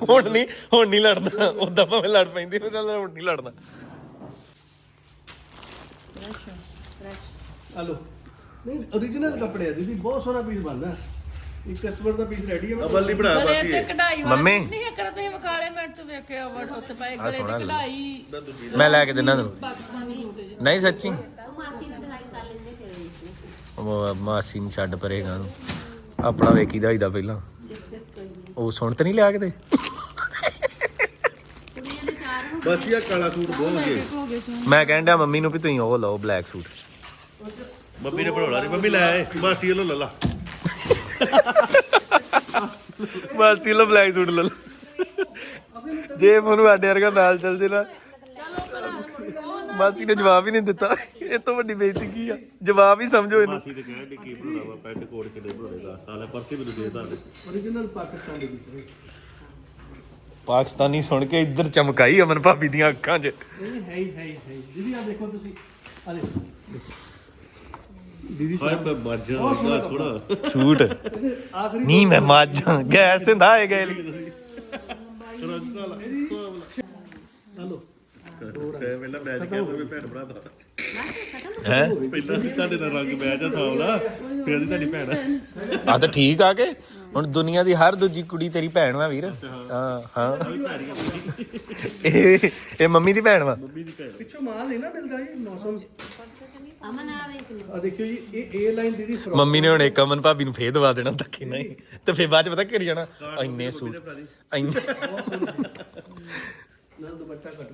ਹੁਣ ਨਹੀਂ ਹੁਣ ਨਹੀਂ ਲੜਦਾ ਉਦਾਂ ਭਾਵੇਂ ਲੜ ਪੈਂਦੀ ਫਿਰ ਨਾਲ ਹੁਣ ਨਹੀਂ ਲੜਦਾ ਹਲੋ ਨਹੀਂ origignal ਕੱਪੜੇ ਆ ਦੀਦੀ ਬਹੁਤ ਸੋਹਣਾ ਪੀਸ ਬਣਦਾ ਇੱਕ ਕਸਟਮਰ ਦਾ ਪੀਸ ਰੈਡੀ ਹੈ ਅਬਲ ਨਹੀਂ ਬਣਾ ਗਲੇ ਬਾਸੀ ਤੇ ਇਹ। ਕਢਾਈ ਮੰਮੀ। ਵਾਲੀ ਨਹੀਂ ਕਰ ਤੁਸੀਂ ਵਿਖਾਲੇ ਮਿੰਟ ਤੋਂ ਵੇਖਿਆ ਵਟ ਉੱਤੇ ਪਏ ਗਲੇ ਸੋਹਣਾ ਤੇ ਲੱਗਾ। ਕਢਾਈ। ਮੈਂ ਲੈ ਕੇ ਦਿੰਦਾ ਤੈਨੂੰ। ਨਹੀਂ ਸੱਚੀ ਉਹ ਮਾਸੀ ਨੂੰ ਦਿਖਾਈ ਕਰ ਲੈਂਦੇ ਫਿਰ ਉਹ ਮਾਸੀ ਨੂੰ ਛੱਡ ਪਰੇਗਾ ਨੂੰ। ਆਪਣਾ ਵੇਖੀਦਾ ਹੋਈਦਾ ਪਹਿਲਾਂ। ਉਹ ਸੁਣ ਤੇ ਨਹੀਂ ਲਿਆ ਕਿਤੇ? ਬਾਸੀ ਕਾਲਾ ਸੂਟ ਬਹੁਤ ਵਧੀਆ। ਮੈਂ ਕਹਿਣ ਡਿਆ ਮੰਮੀ ਨੂੰ ਵੀ ਤੁਸੀਂ ਉਹ ਲਓ ਬਲੈਕ ਸੂਟ। ਮੰਮੀ ਨੇ ਬਣਾਉਣਾ ਨਹੀਂ। ਮੰਮੀ ਲੈ ਆਏ। ਬਾਸੀ ਇਹਨੂੰ ਲੈ ਲਾ। ਮਾਸੀ ਲੋ ਬਲੈਕ ਸੂਟ ਲੈ ਲਓ ਜੇ ਮੈਨੂੰ ਆਡੇ ਵਰਗਾ ਨਾਲ ਚੱਲ ਜੇ ਨਾ ਮਾਸੀ ਨੇ ਜਵਾਬ ਹੀ ਨਹੀਂ ਦਿੱਤਾ। ਇਹ ਤੋਂ ਵੱਡੀ ਬੇਇੱਜ਼ਤੀ ਕੀ ਆ? ਜਵਾਬ ਹੀ ਸਮਝੋ ਇਹਨੂੰ। ਬਾਸੀ ਤੇ ਕਹਿਣ ਦੀ ਕੀ ਬਣਾਉਣਾ ਵਾ ਪੈਂਟ ਕੋਟ ਕਿਤੇ ਬਣਾਉਣੇ ਦਾ ਸਾਲੇ ਪਰਸੇ ਮੈਨੂੰ ਦੇ ਦਾਂਗੇ origignal ਪਾਕਿਸਤਾਨ ਦੇ ਨੇ ਪਾਕਿਸਤਾਨੀ ਸੁਣ ਕੇ ਇੱਧਰ ਚਮਕਾਈ ਅਮਨ ਭਾਬੀ ਦੀਆਂ ਅੱਖਾਂ 'ਚ। ਇਹ ਹੈ ਹੀ ਹੈ ਹੀ ਹੈ ਹੀ। ਦੀਦੀ ਆ ਦੇਖੋ ਤੁਸੀਂ। ਆ ਦੇਖੋ। ਦੀਦੀ ਹਾਏ ਮੈਂ ਮਰ ਜਾ ਲੱਗਾ ਥੋੜਾ ਸੂਟ। ਇਹਦੇ ਆਖਰੀ ਨਹੀਂ ਮੈਂ ਮਾਜਾਂ ਗੈਸ ਤੇ ਨਾ ਆਏ ਗਏ ਲਈ। ਹਲੋ। ਤੇ ਪਹਿਲਾਂ ਮੈਚ ਕਰ ਮੈਂ ਭੈਣ ਭਰਾ ਦਾ। ਹੈ? ਪਹਿਲਾਂ ਵੀ ਤੁਹਾਡੇ ਨਾਲ ਰੰਗ ਮੈਚ ਆ ਸਾਵਲਾ ਫਿਰ ਦੀ ਤੁਹਾਡੀ ਭੈਣ ਆ। ਤਾਂ ਠੀਕ ਆ ਕੇ। ਹੁਣ ਦੁਨੀਆ ਦੀ ਹਰ ਦੂਜੀ ਕੁੜੀ ਤੇਰੀ ਭੈਣ ਵਾ ਵੀਰ। ਹਾਂ। ਹਾਂ ਇਹ ਇਹ ਮੰਮੀ ਦੀ ਭੈਣ ਵਾ। ਮੰਮੀ ਦੀ ਭੈਣ ਪਿੱਛੋਂ ਮਾਲ ਨਹੀਂ ਨਾ ਮਿਲਦਾ ਜੀ 900 ਅਮਨ ਆ ਵੇਖ ਲੈ ਆ ਦੇਖਿਓ ਜੀ ਇਹ ਏ ਲਾਈਨ ਦੀਦੀ ਫਰੋਕ ਮੰਮੀ ਨੇ ਹੁਣ ਇੱਕ ਅਮਨ ਭਾਬੀ ਨੂੰ ਫੇਰ ਦਵਾ ਦੇਣਾ ਧੱਕੇ ਨਹੀਂ। ਤੇ ਫੇਰ ਬਾਅਦ ਚ ਪਤਾ ਕਰੀ ਜਾਣਾ? ਇੰਨੇ ਸੂਟ। ਇੰਨੇ ਨਾਲ ਦੁਪੱਟਾ ਕੱਟ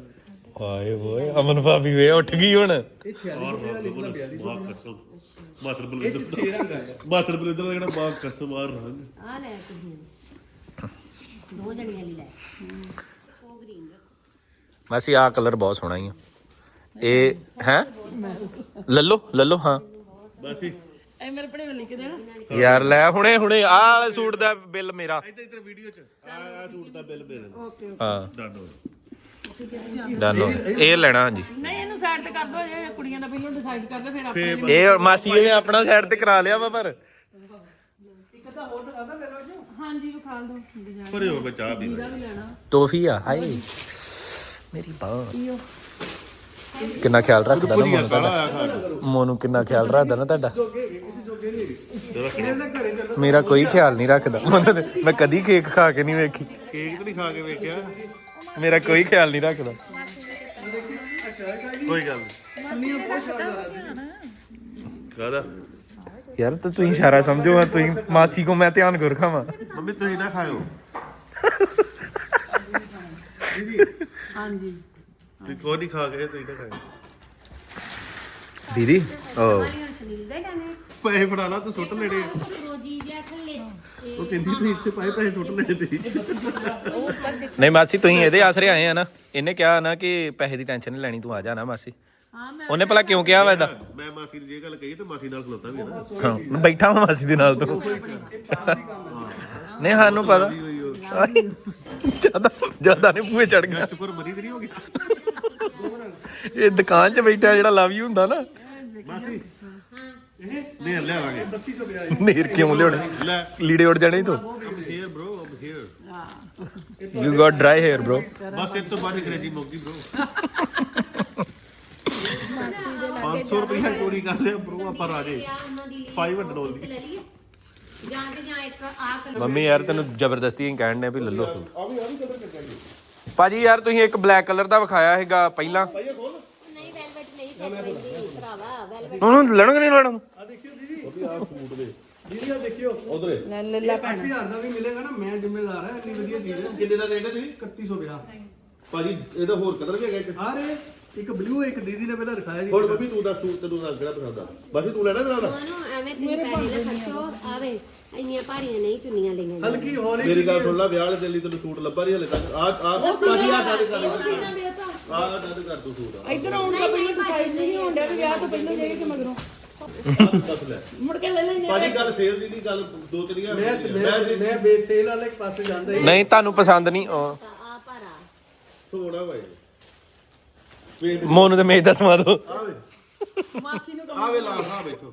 ਲਓ ਹਾਏ ਅਮਨ ਭਾਬੀ ਵੇ ਉੱਠ ਗਈ ਹੁਣ। ਇਹ 46 ਰੁਪਏ ਦਾ ਲਿਖਦਾ 42 ਬਾਹ ਕਸਮ ਮਾਸਟਰ ਇਹ ਬਲਿੰਦਰ ਚ 6 ਰੰਗ ਆਇਆ ਮਾਸਟਰ ਬਲਿੰਦਰ ਦਾ ਜਿਹੜਾ ਬਾਹ ਕਸਮ ਆ ਰੰਗ ਆ ਲੈ ਤੁਸੀਂ ਦੋ ਜਣੀਆਂ ਲਈ ਲੈ। ਉਹ ਗ੍ਰੀਨ ਰੱਖੋ ਮਾਸੀ ਆਹ ਕਲਰ ਬਹੁਤ ਸੋਹਣਾ ਹੀ ਆ। ਇਹ ਹੈ? ਲੱਲੋ ਲੱਲੋ ਹਾਂ। ਬਸ ਹੀ ਇਹ ਮੇਰੇ ਭਣੇ ਲਿਖ ਦੇਣਾ। ਯਾਰ ਲੈ ਹੁਣੇ ਹੁਣੇ ਆਹ ਵਾਲੇ ਸੂਟ ਦਾ ਬਿੱਲ ਮੇਰਾ। ਇੱਧਰ ਇੱਧਰ ਵੀਡੀਓ ਚ। ਆ ਆ ਸੂਟ ਦਾ ਬਿੱਲ ਮੇਰੇ ਨੂੰ ਓਕੇ ਹਾਂ। ਡਨ ਹੋ ਡਨ ਹੋ ਗਿਆ। ਇਹ ਲੈਣਾ ਹਾਂਜੀ। ਨਹੀਂ ਇਹਨੂੰ ਸਾਈਡ ਤੇ ਕਰ ਦੋ ਇਹ ਕੁੜੀਆਂ ਦਾ ਪਹਿਲਾਂ ਡਿਸਾਈਡ ਕਰਦੇ ਫਿਰ ਆਪਾਂ ਇਹ ਮਾਸੀ ਨੇ ਆਪਣਾ ਸਾਈਡ ਤੇ ਕਰਾ ਲਿਆ ਵਾ ਪਰ। ਇੱਕ ਤਾਂ ਹੋਰ ਦਿਖਾਦਾ ਮੇਰੇ ਵੱਲੋਂ ਹਾਂਜੀ ਵਿਖਾ ਦੋ ਡਿਜ਼ਾਈਨ ਪਰੇ ਹੋ ਕੇ ਚਾਹ ਪੀ ਵੀ ਲੈਣਾ। ਤੋਹਫੀ ਆ ਹਾਏ। ਮੇਰੀ ਬਾਹ। ਕਿੰਨਾ ਖਿਆਲ ਰੱਖਦਾ ਨਾ ਮੋਨੂ ਤੁਹਾਡਾ। ਮੋਨੂ ਕਿੰਨਾ ਖਿਆਲ ਰੱਖਦਾ ਨਾ ਤੁਹਾਡਾ। ਮੇਰਾ ਕੋਈ ਖਿਆਲ ਨਹੀਂ ਰੱਖਦਾ। ਮੋਨੂ ਮੈਂ ਕਦੀ ਕੇਕ ਖਾ ਕੇ ਨਹੀਂ ਵੇਖੀ। ਕੇਕ ਤਾਂ ਨਹੀਂ ਖਾ ਕੇ ਵੇਖਿਆ। ਮੇਰਾ ਕੋਈ ਖਿਆਲ ਨਹੀਂ ਰੱਖਦਾ। ਕੋਈ ਗੱਲ ਨਹੀਂ ਕਾਹਦਾ? ਯਾਰ ਤੇ ਤੁਸੀਂ ਇਸ਼ਾਰਾ ਸਮਝੋ ਹਾਂ ਤੁਸੀਂ ਮਾਸੀ ਕੋ ਮੈਂ ਧਿਆਨ ਕਰ ਖਾਵਾਂ। ਮੰਮੀ ਤੁਸੀਂ ਨਾ ਖਾਇਓ। ਹਾਂਜੀ। ਤੁਸੀਂ ਕੋਈ ਨਹੀਂ ਖਾ ਕੇ ਤੁਸੀਂ ਨਾ ਖਾਇਓ। ਦੀਦੀ ਓ। ਸੁਨੀਲ ਦੇ ਪੈਸੇ ਫੜਾ ਲਾ ਤੂੰ ਸੁੱਟ ਲੈਣੇ ਆ। ਰੋਜੀ ਜਿਹਾ ਥੱਲੇ। ਉਹ ਕਹਿੰਦੀ ਤੁਸੀਂ ਇੱਥੇ ਪਾਏ ਪੈਸੇ ਸੁੱਟ ਲੈਣੇ ਤੁਸੀਂ ਨਹੀਂ ਮਾਸੀ ਤੁਸੀਂ ਇਹਦੇ ਆਸਰੇ ਆਏ ਆ ਨਾ ਇਹਨੇ ਕਿਹਾ ਨਾ ਕਿ ਪੈਸੇ ਦੀ ਟੈਨਸ਼ਨ ਨਹੀਂ ਲੈਣੀ ਤੂੰ ਆ ਜਾ ਨਾ ਮਾਸੀ। ਹਾਂ ਮੈਂ ਉਹਨੇ ਭਲਾ ਕਿਉਂ ਕਿਹਾ ਵਾ ਇਹਦਾ? ਮੈਂ ਮਾਸੀ ਨੂੰ ਜੇ ਗੱਲ ਕਹੀ ਤੇ ਮਾਸੀ ਨਾਲ ਖਲੋਤਾ ਵੀ ਹੈ ਨਾ। ਹਾਂ ਬੈਠਾ ਵਾਂ ਮਾਸੀ ਦੇ ਨਾਲ ਤੂੰ। ਨਹੀਂ ਸਾਨੂੰ ਪਤਾ। ਜ਼ਿਆਦਾ ਜ਼ਿਆਦਾ ਨਹੀਂ ਪੂਏ ਚੜ ਗਿਆ। ਪਰ ਮਰੀ ਤੇ ਨਹੀਂ ਹੋ ਗਿਆ। ਇਹ ਦੁਕਾਨ 'ਚ ਬੈਠਾ ਜਿਹੜਾ ਲਵ ਯੂ ਹੁੰਦਾ ਨਾ। ਮਾਸੀ ਨੇਰ ਕਿਉਂ ਲਿਆਉਣੇ ਲੀੜੇ ਉੱਡ ਜਾਣੇ ਤੂੰ? You got dry hair bro. ਬਸ ਇਹ ਤੋਂ ਬਾਅਦ ਅੰਗਰੇਜ਼ੀ ਮੋਗੀ bro 500 ਰੁਪਏ ਚੋਰੀ ਕਰਦੇ ਆ bro ਆਪਾਂ ਰਾਜੇ। 500 ਡੋਲ ਦੀ ਮੰਮੀ ਯਾਰ ਤੈਨੂੰ ਜ਼ਬਰਦਸਤੀ ਹੀ ਕਹਿਣ ਨੇ ਵੀ ਲੱਲੋ ਸੂਟ। ਆ ਭਾਜੀ ਯਾਰ ਤੁਸੀਂ ਇੱਕ ਬਲੈਕ ਕਲਰ ਦਾ ਵਿਖਾਇਆ ਹੈਗਾ ਪਹਿਲਾਂ। ਭਾਈ ਇਹ ਖੋਲ। ਨਹੀਂ ਵੈਲਵਟ ਨਹੀਂ ਸੈੱਟ ਪੈਂਦੀ ਭਰਾਵਾ ਵੈਲਵਟ ਉਹਨੂੰ ਲੜਨਗੇ ਨਹੀਂ ਲੜਨ ਦੀਦੀ ਆ ਸੂਟ ਦੇ। ਦੀਦੀ ਆ ਦੇਖਿਓ। ਉਧਰੇ। ਲੈ ਲੈ ਲੈ 8000 ਦਾ ਵੀ ਮਿਲੇਗਾ ਨਾ ਮੈਂ ਜ਼ਿੰਮੇਦਾਰ ਹਾਂ ਇੰਨੀ ਵਧੀਆ ਚੀਜ਼ ਹੈ। ਕਿੰਨੇ ਦਾ ਕਹਿੰਦੇ ਤੁਸੀਂ 3150 ਭਾਜੀ ਇਹਦਾ ਹੋਰ ਕਲਰ ਵੀ ਹੈਗਾ ਇੱਕ। ਆ ਰਹੇ ਇੱਕ ਬਲੂ ਇੱਕ ਦੀਦੀ ਨੇ ਪਹਿਲਾਂ ਰਖਾਇਆ ਜੀ ਹੁਣ ਮੰਮੀ ਤੂੰ ਦੱਸ ਸੂਟ ਤੈਨੂੰ ਦੱਸ ਕਿਹੜਾ ਪਸੰਦ ਆ? ਬਸ ਤੂੰ ਲੈਣਾ ਨਾ ਉਹਨੂੰ ਐਵੇਂ ਤੇ ਪੈਸੇ ਨਾ ਖਰਚੋ। ਆਵੇ ਇੰਨੀਆਂ ਭਾਰੀਆਂ ਨਹੀਂ ਚੁੰਨੀਆਂ ਲਈਆਂ ਹਲਕੀ ਹੌਲੀ ਮੇਰੀ ਗੱਲ ਸੁਣ ਲੈ ਵਿਆਹ ਵਾਲੇ ਦਿਨ ਲਈ ਤੈਨੂੰ ਸੂਟ ਲੱਭਾ ਨਹੀਂ ਹਲੇ ਤੱਕ। ਆ ਆ ਭਾਜੀ ਆ ਗੱਲ ਕਰ ਆ ਆ ਗੱਲ ਕਰ ਤੂੰ ਸੂਟ। ਆ ਇੱਧਰ ਆਉਣ ਦਾ ਪਹਿਲਾਂ ਡਿਸਾਈਡ ਨਹੀਂ ਹੋਣ ਡਿਆ ਕਿ ਵਿਆਹ ਤੋਂ ਪਹਿਲਾਂ ਜਾਏਗੀ ਕਿ ਮਗਰੋਂ। ਮੁੜ ਕੇ ਲੈ ਲੈਂਗੇ ਭਾਜੀ ਗੱਲ ਸੇਲ ਦੀ ਨਹੀਂ ਗੱਲ ਦੋ ਤਰੀਆਂ ਮੈਂ ਮੈਂ ਮੈਂ ਬੇਚ ਸੇਲ ਵਾਲੇ ਪਾਸੇ ਜਾਂਦਾ ਹੀ ਨਹੀਂ ਤੁਹਾਨੂੰ ਪਸੰਦ ਨਹੀਂ ਉਹ। ਆ ਭਾਰਾ। ਸੋਣਾ ਭਾਈ। ਵੇਖ ਮੋਨੂ ਦੇ ਮੇਜ ਦਾ ਸਮਾ ਦੋ। ਆ ਵੇ। ਮਾਸੀ ਨੂੰ ਆ ਵੇ ਲਾ ਆ ਵੇਖੋ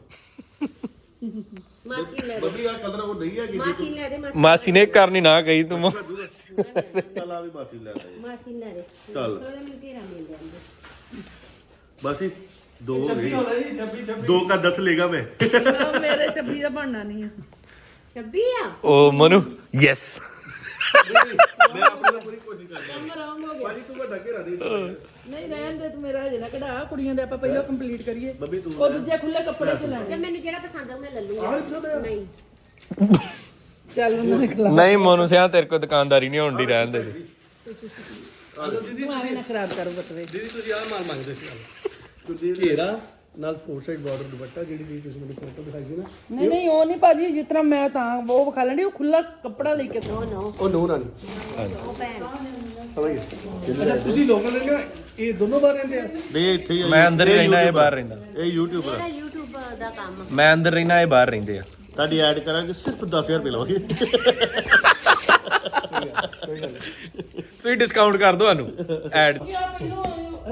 ਮਾਸੀ ਲੈ ਦੇ। ਬੱਬੀ ਆ ਕਲਰ ਉਹ ਨਹੀਂ ਹੈ ਕਿ ਮਾਸੀ ਲੈ ਦੇ ਮਾਸੀ ਮਾਸੀ ਨੇ ਕਰਨੀ ਨਾ ਕਹੀ ਤੂੰ। ਚੱਲ ਆ ਵੀ ਬਾਸੀ ਲੈ ਲੈ। ਮਾਸੀ ਲੈ ਦੇ। ਚੱਲ। ਉਹਦਾ ਮੈਨੂੰ ਮਿਲ ਜਾਂਦਾ। ਬਾਸੀ ਦੋ ਹੋ ਗਈ ਹੋਣਾ ਜੀ 26 26 ਦੋ ਕਾ 10 ਲੇਗਾ ਮੈਂ। ਮੇਰੇ 26 ਦਾ ਬਣਨਾ ਨਹੀਂ ਆ। 26 ਆ? ਓ ਮਨੂ ਯੈਸ ਮੈਂ ਆਪਣੀ ਨਾਲ ਪੂਰੀ ਕੋਸ਼ਿਸ਼ ਕਰਦਾ ਕੰਮ ਆਰਾਮ ਹੋ ਗਿਆ। ਭਾਜੀ ਤੂੰ ਵੱਡਾ ਘੇਰਾ ਦੇ। ਨਹੀਂ ਰਹਿਣ ਦੇ ਤੂੰ ਮੇਰਾ ਹਜੇ ਨਾ ਕਢਾ। ਕੁੜੀਆਂ ਦੇ ਆਪਾਂ ਪਹਿਲਾਂ ਕੰਪਲੀਟ ਕਰੀਏ। ਬੱਬੀ ਤੂੰ ਉਹ ਦੂਜੇ ਖੁੱਲੇ ਕੱਪੜੇ ਚ ਲੈਣੇ। ਜੇ ਮੈਨੂੰ ਜਿਹੜਾ ਪਸੰਦ ਆ ਉਹ ਮੈਂ ਲੈ ਲੂੰਗਾ। ਨਹੀਂ। ਚੱਲ ਉਹਨਾਂ ਨੇ ਖਿਲਾ ਨਹੀਂ ਮੋਨੂ ਸਿਆ ਤੇਰੇ ਕੋ ਦੁਕਾਨਦਾਰੀ ਨਹੀਂ ਹੁੰਦੀ ਰਹਿਣ ਦੇ। ਤੂੰ ਆਵੇਂ ਨਾ ਖਰਾਬ ਕਰੋ ਬਤਵੇ। ਦੀਦੀ ਤੁਸੀਂ ਆਹ ਮਾਲ ਮੰਗਦੇ ਘੇਰਾ ਨਾਲ ਫੋਰ ਸਾਈਡ ਬਾਰਡਰ ਦੁਪੱਟਾ ਜਿਹੜੀ ਚੀਜ਼ ਤੁਸੀਂ ਮੈਨੂੰ ਫੋਟੋ ਦਿਖਾਈ ਸੀ ਨਾ। ਨਹੀਂ ਨਹੀਂ ਉਹ ਨਹੀਂ ਭਾਜੀ ਜਿਸ ਤਰ੍ਹਾਂ ਮੈਂ ਤਾਂ ਉਹ ਵਿਖਾ ਲੈਣੀ ਉਹ ਖੁੱਲਾ ਕੱਪੜਾ ਲੈ ਕੇ ਨੋ ਨੋ ਉਹ ਨੂਰ ਰਾਣੀ ਉਹ ਭੈਣ। ਸਮਝ ਗਏ? ਅੱਛਾ ਤੁਸੀਂ ਲੋਕਲ ਰਹਿੰਦੇ ਹੋ ਇਹ ਦੋਨੋਂ ਬਾਹਰ ਰਹਿੰਦੇ ਆ? ਨਹੀਂ ਇੱਥੇ ਹੀ ਮੈਂ ਅੰਦਰ ਹੀ ਰਹਿਣਾ ਇਹ ਬਾਹਰ ਰਹਿੰਦਾ। ਇਹ ਯੂਟਿਊਬਰ ਦਾ ਕੰਮ ਮੈਂ ਅੰਦਰ ਰਹਿਣਾ ਇਹ ਬਾਹਰ ਰਹਿੰਦੇ ਆ। ਤੁਹਾਡੀ ਐਡ ਕਰਾਂਗੇ ਸਿਰਫ 10000 ਰੁਪਏ ਲਵਾਂਗੇ। ਤੁਸੀਂ ਡਿਸਕਾਊਂਟ ਕਰ ਦਿਓ ਸਾਨੂੰ ਐਡ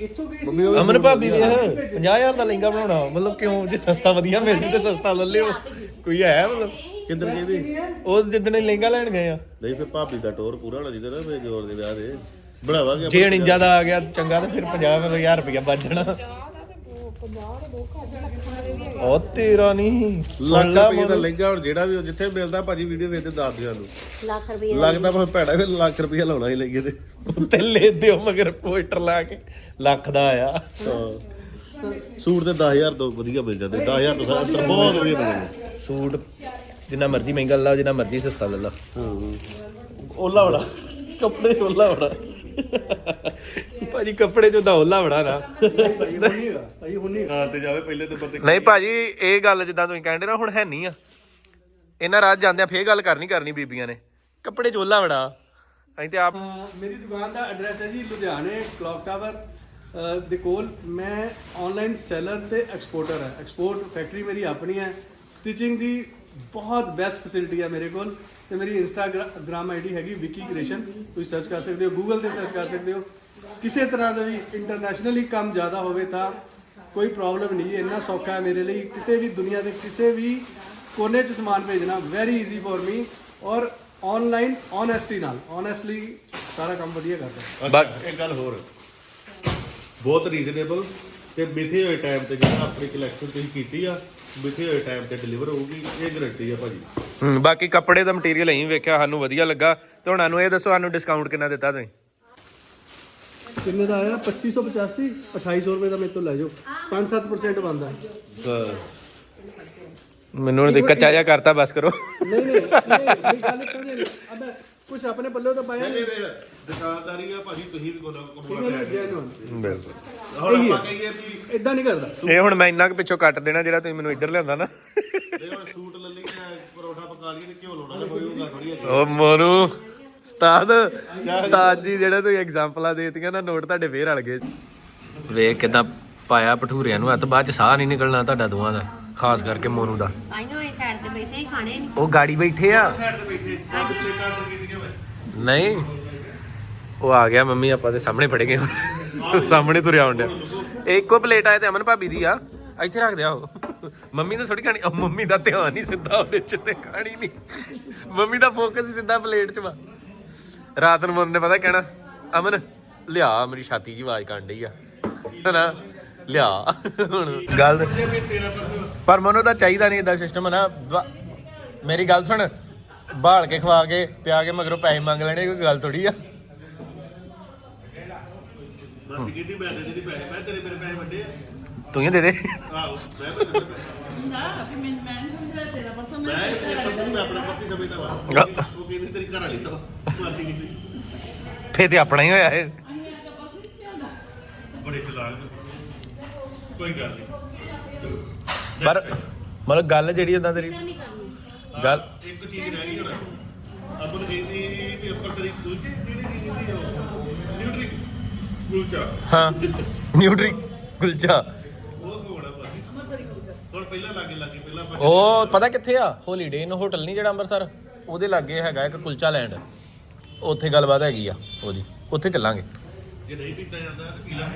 ਇੱਥੋਂ ਸੀ ਅਮਨ ਭਾਬੀ ਵੇਖ 50000 ਦਾ ਲਹਿੰਗਾ ਬਣਾਉਣਾ। ਮਤਲਬ ਕਿਉਂ? ਜੇ ਸਸਤਾ ਵਧੀਆ ਮਿਲ ਜੇ ਤੇ ਸਸਤਾ ਲੈ ਲਿਓ। ਕੋਈ ਹੈ ਮਤਲਬ? ਗਏ ਵੀ? ਉਹ ਜਿੱਦਣ ਲਹਿੰਗਾ ਲੈਣ ਗਏ ਆ। ਨਹੀਂ ਫਿਰ ਭਾਬੀ ਦਾ ਟੋਰ ਪੂਰਾ ਹੋਣਾ ਚਾਹੀਦਾ ਨਾ ਫੇ ਜੋਰ ਦੇ ਵਿਆਹ ਦੇ। ਬਣਾਵਾਂਗੇ ਜੇ 49 ਦਾ ਆ ਗਿਆ ਚੰਗਾ ਤਾਂ ਫਿਰ 50000 ਰੁਪਇਆ ਬਚ ਜਾਣਾ। ਉਹ ਤੇਰਾ ਨਹੀਂ ਲੱਖ ਰੁਪਏ ਦਾ ਲਹਿੰਗਾ ਹੁਣ ਜਿਹੜਾ ਵੀ ਜਿੱਥੇ ਮਿਲਦਾ ਭਾਜੀ ਵੀਡੀਓ ਵੇਖਦੇ ਦੱਸ ਦਿਓ ਸਾਨੂੰ ਲੱਖ ਰੁਪਏ ਲੱਗਦਾ ਭਾਵੇਂ ਭੈੜਾ ਵੀ ਲੱਖ ਰੁਪਏ ਲਾਉਣਾ ਹੀ ਲਈਏ ਤੇ ਤੇ ਲੈ ਦਿਓ ਮਗਰ ਪੋਸਟਰ ਲਾ ਕੇ। ਲੱਖ ਦਾ ਆਇਆ। ਸੂਟ ਤੇ 10000 ਤੋਂ ਵਧੀਆ ਮਿਲ ਜਾਂਦੇ। 10000 ਤੋਂ ਸਾਰਾ ਬਹੁਤ ਵਧੀਆ ਮਿਲ ਜਾਂਦੇ। ਸੂਟ ਜਿੰਨਾ ਮਰਜ਼ੀ ਮਹਿੰਗਾ ਲੈ ਲਾ ਜਿੰਨਾ ਮਰਜ਼ੀ ਸਸਤਾ ਲੈ ਲਾ। ਓਲਾ ਬੜਾ ਕੱਪੜੇ ਓਲਾ ਬੜਾ [LAUGHS] ਭਾਜੀ ਕੱਪੜੇ ਚੋਂ ਦਾ ਬੜਾ ਨਾ। ਭਾਈ ਹੁਣ ਨਹੀਂ ਹੈਗਾ ਭਾਈ ਹੁਣ ਨਹੀਂ ਹੈਗਾ। ਹਾਂ ਤੇ ਜਾਵੇ ਪਹਿਲੇ ਨੰਬਰ ਤੇ। ਨਹੀਂ ਭਾਜੀ ਇਹ ਗੱਲ ਜਿੱਦਾਂ ਤੁਸੀਂ ਕਹਿੰਦੇ ਨਾ ਹੁਣ ਹੈ ਨਹੀਂ ਆ। ਇਹਨਾਂ ਰਾਤ ਜਾਂਦਿਆਂ ਫੇਰ ਗੱਲ ਕਰਨੀ ਕਰਨੀ ਬੀਬੀਆਂ ਨੇ। ਕੱਪੜੇ ਚ ਓਲਾ ਬੜਾ। ਅਸੀਂ ਤੇ ਆਪ ਅਹ ਮੇਰੀ ਦੁਕਾਨ ਦਾ ਐਡਰੈਸ ਹੈ ਜੀ ਲੁਧਿਆਣੇ ਕਲੌਕ ਟਾਵਰ ਅਹ ਦੇ ਕੋਲ। ਮੈਂ ਆਨਲਾਈਨ ਸੈਲਰ ਤੇ ਐਕਸਪੋਰਟਰ ਹੈ। ਐਕਸਪੋਰਟ ਫੈਕਟਰੀ ਮੇਰੀ ਆਪਣੀ ਹੈ। ਸਟਿਚਿੰਗ ਦੀ ਬਹੁਤ ਬੈਸਟ ਫੈਸਿਲਿਟੀ ਆ ਮੇਰੇ ਕੋਲ। ਤੇ ਮੇਰੀ ਇੰਸਟਾਗ੍ਰam ਆਈਡੀ ਹੈਗੀ ਵਿੱਕੀ ਕ੍ਰਿਸ਼ਨ ਤੁਸੀਂ ਸਰਚ ਕਰ ਸਕਦੇ ਹੋ ਗੂਗਲ ਤੇ ਸਰਚ ਕਰ ਸਕਦੇ ਹੋ। ਕਿਸੇ ਤਰ੍ਹਾਂ ਦਾ ਵੀ ਇੰਟਰਨੈਸ਼ਨਲੀ ਕੰਮ ਜ਼ਿਆਦਾ ਹੋਵੇ ਤਾਂ ਕੋਈ ਪ੍ਰੋਬਲਮ ਨਹੀਂ ਇੰਨਾ ਸੌਖਾ ਹੈ ਮੇਰੇ ਲਈ। ਕਿਤੇ ਵੀ ਦੁਨੀਆ ਦੇ ਕਿਸੇ ਵੀ ਕੋਨੇ 'ਚ ਸਮਾਨ ਭੇਜਣਾ ਵੈਰੀ ਈਜ਼ੀ ਫॉर ਮੀ ਔਰ ਆਨਲਾਈਨ ਓਨੈਸਟੀ ਨਾਲ। ਓਨੈਸਟਲੀ ਸਾਰਾ ਕੰਮ ਵਧੀਆ ਕਰਦਾ। ਬਟ ਇੱਕ ਗੱਲ ਹੋਰ। ਬਹੁਤ ਰੀਜ਼ਨੇਬਲ ਤੇ ਮਿਥੇ ਹੋਏ ਟਾਈਮ ਤੇ ਜਿਹੜਾ ਆਪਣੀ ਕਲੈਕਸ਼ਨ ਤੁਸੀਂ ਕੀਤੀ ਆ ਮਿਥੇ ਹੋਏ ਟਾਈਮ ਤੇ ਡਿਲੀਵਰ ਹੋਊਗੀ ਇਹ ਗਾਰੰਟੀ ਆ ਭਾਜੀ। ਹੂੰ, ਬਾਕੀ ਕੱਪੜੇ ਦਾ ਮਟੀਰੀਅਲ ਅਸੀਂ ਵੇਖਿਆ ਸਾਨੂੰ ਵਧੀਆ ਲੱਗਾ। ਤੇ ਹੁਣ ਸਾਨੂੰ ਇਹ ਦੱਸੋ ਸਾਨੂੰ ਡਿਸਕਾਊਂਟ ਕਿੰਨਾ ਦਿੱਤਾ ਤੁਸੀਂ? ਕਿੰਨੇ ਦਾ ਆਇਆ? 2585 2800 ਰੁਪਏ ਦਾ ਮੇਰੇ ਤੋਂ ਲੈ ਜਾਓ। 5-7% ਬੰਦਾ ਹਾਂ। ਮੈਨੂੰ ਤੇ ਕੱਚਾ ਜਿਹਾ ਕਰਤਾ ਬਸ ਕਰੋ। ਨਹੀਂ ਨਹੀਂ ਨਹੀਂ ਗੱਲ ਸਮਝੇ ਅਬੇ ਕੁਝ ਆਪਣੇ ਪੱਲੇ ਤਾਂ ਪਾਇਆ ਨਹੀਂ ਦੁਕਾਨਦਾਰੀ ਆ ਭਾਜੀ ਤੁਸੀਂ ਵੀ ਕੋਲ ਕੋਲ ਜੈਨੂਨ ਹੁਣ ਆਪਾਂ ਕਹੀਏ ਵੀ ਇਦਾਂ ਨਹੀਂ ਕਰਦਾ। ਇਹ ਹੁਣ ਮੈਂ ਇੰਨਾ ਕੁ ਪਿੱਛੋਂ ਕੱਟ ਦੇਣਾ ਜਿਹੜਾ ਤੁਸੀਂ ਮੈਨੂੰ ਇੱਧਰ ਲਿਆਂਦਾ ਨਾ। ਇਹ ਹੁਣ ਸੂਟ ਲੈ ਲਈਏ ਪਰੋਠਾ ਪਕਾ ਲਈਏ ਤੇ ਘਿਓ ਲਾਉਣਾ ਤੇ ਕੋਈ ਹੋਊਗਾ ਥੋੜੀ ਹੈ ਓ ਮੋਨੂ ਉਸਤਾਦ ਉਸਤਾਦ ਜੀ ਜਿਹੜੇ ਤੁਸੀਂ ਐਗਜ਼ਾਮਪਲਾਂ ਦੇਤੀਆਂ ਨਾ ਨੋਟ ਤੁਹਾਡੇ ਫੇਰ ਰਲ ਗਏ। ਵੇਖ ਕਿਦਾਂ ਪਾਇਆ ਭਟੂਰਿਆਂ ਨੂੰ ਹੱਥ ਬਾਅਦ ਚ ਸਾਹ ਨਹੀਂ ਨਿਕਲਣਾ ਤੁਹਾਡਾ ਦੋਵਾਂ ਦਾ। ਖਾਸ ਕਰਕੇ ਮੋਨੂ ਦਾ। ਆਈਓ ਇਹ ਸਾਈਡ ਤੇ ਬੈਠੇ ਹੀ ਖਾਣੇ ਨਹੀਂ। ਉਹ ਗਾੜੀ ਬੈਠੇ ਆ। ਸਾਈਡ ਤੇ ਬੈਠੇ ਪਲੇਟਾਂ ਨਹੀਂ। ਉਹ ਆ ਗਿਆ ਮੰਮੀ ਆਪਾਂ ਦੇ ਸਾਹਮਣੇ ਫੜੇ ਗਏ। ਸਾਹਮਣੇ ਤੁਰਿਆ ਇਹ ਇੱਕੋ ਪਲੇਟ ਆਏ ਤੇ ਅਮਨ ਭਾਬੀ ਦੀ ਆ। ਇੱਥੇ ਰੱਖ ਦਿਆ ਉਹ। ਮੰਮੀ ਨੇ ਥੋੜੀ ਖਾਣੀ। ਉਹ ਮੰਮੀ ਦਾ ਧਿਆਨ ਨਹੀਂ ਸਿੱਧਾ ਉਹਦੇ ਚ ਤੇ ਖਾਣੀ ਨਹੀਂ। ਮੰਮੀ ਦਾ ਫੋਕਸ ਹੀ ਸਿੱਧਾ ਪਲੇਟ 'ਚ ਵਾ। ਰਾਤ ਨੂੰ ਮਨ ਨੇ ਪਤਾ ਕਹਿਣਾ ਅਮਨ ਲਿਆ ਮੇਰੀ ਛਾਤੀ 'ਚ ਆਵਾਜ਼ ਕਾਂਡ ਡਈ ਆ। ਹਨਾ? ਲਿਆ। ਹੁਣ ਗੱਲ ਪਰ ਮਨੋ ਦਾ ਚਾਹੀਦਾ ਨਹੀਂ ਇਦਾਂ ਸਿਸਟਮ ਨਾ ਬ- ਮੇਰੀ ਗੱਲ ਸੁਣ ਬਾਲ ਕੇ ਖਵਾ ਕੇ ਪਿਆ ਕੇ ਮਗਰੋਂ ਪੈਸੇ ਮੰਗ ਲੈਣੇ ਕੋਈ ਗੱਲ ਥੋੜੀ ਆ। ਬਸ ਕੀਤੀ ਮੈਂ ਦੇ ਜਿਹੜੀ ਪੈਸੇ ਮੈਂ ਤੇਰੇ ਮੇਰੇ ਪੈਸੇ ਵੱਡੇ ਆ। ਤੂੰ ਹੀ ਦੇ ਦੇ। ਆਹੋ ਮੈਂ ਮੈਂ ਤੇਰੇ ਪੈਸੇ ਨਾ ਵੀ ਮੈਂ ਮੈਂ ਨਹੀਂ ਸਮਝਿਆ ਤੇਰਾ ਪਰਸੋਂ ਮੈਂ ਮੈਂ ਇਹ ਪਰਸੋਂ ਮੈਂ ਆਪਣਾ ਪਰਚੀ ਸਮਝਦਾ ਵਾ। ਉਹ ਕਹਿੰਦੀ ਤੇਰੀ ਘਰ ਵਾਲੀ ਦਾ ਮਾਸੀ ਕੀਤੀ ਫੇ ਤੇ ਆਪਣਾ ਹੀ ਹੋਇਆ ਇਹ। ਬੜੇ ਚਲਾਕ ਤੁਸੀਂ। ਕੋਈ ਗੱਲ ਨਹੀਂ ਪਰ ਮਤਲਬ ਗੱਲ ਜਿਹੜੀ ਉਦਾਂ ਤੇਰੀ ਨਹੀਂ ਕਰਨੀ। ਗੱਲ ਇੱਕ ਚੀਜ਼ ਰਹਿ ਗਈ ਹੁਣ। ਅਬਨ ਕਹਿੰਦੀ ਵੀ ਉੱਪਰ ਤੇਰੀ ਕੁਲਚੇ ਕਿਹੜੇ ਕੀ ਕਹਿੰਦੀ ਉਹ। ਨਿਊਟਰੀ ਕੁਲਚਾ। ਹਾਂ। ਨਿਊਟਰੀ ਕੁਲਚਾ। ਉਹ ਹੋਣਾ ਭਾਜੀ। ਹੁਣ ਪਹਿਲਾਂ ਲਾਗੇ ਲਾਗੇ ਪਹਿਲਾਂ ਆਪਾਂ ਉਹ ਪਤਾ ਕਿੱਥੇ ਆ? ਹੋਲੀਡੇ ਇਨ ਹੋਟਲ ਨਹੀਂ ਜਿਹੜਾ ਅੰਮ੍ਰਿਤਸਰ? ਉਹਦੇ ਲਾਗੇ ਹੈਗਾ ਇੱਕ ਕੁਲਚਾ ਲੈਂਡ ਉੱਥੇ ਗੱਲਬਾਤ ਹੈਗੀ ਆ ਉਹਦੀ। ਉੱਥੇ ਚੱਲਾਂਗੇ। ਜੇ ਨਹੀਂ ਪੀਤਾ ਜਾਂਦਾ ਤਾਂ ਪੀ ਲਾ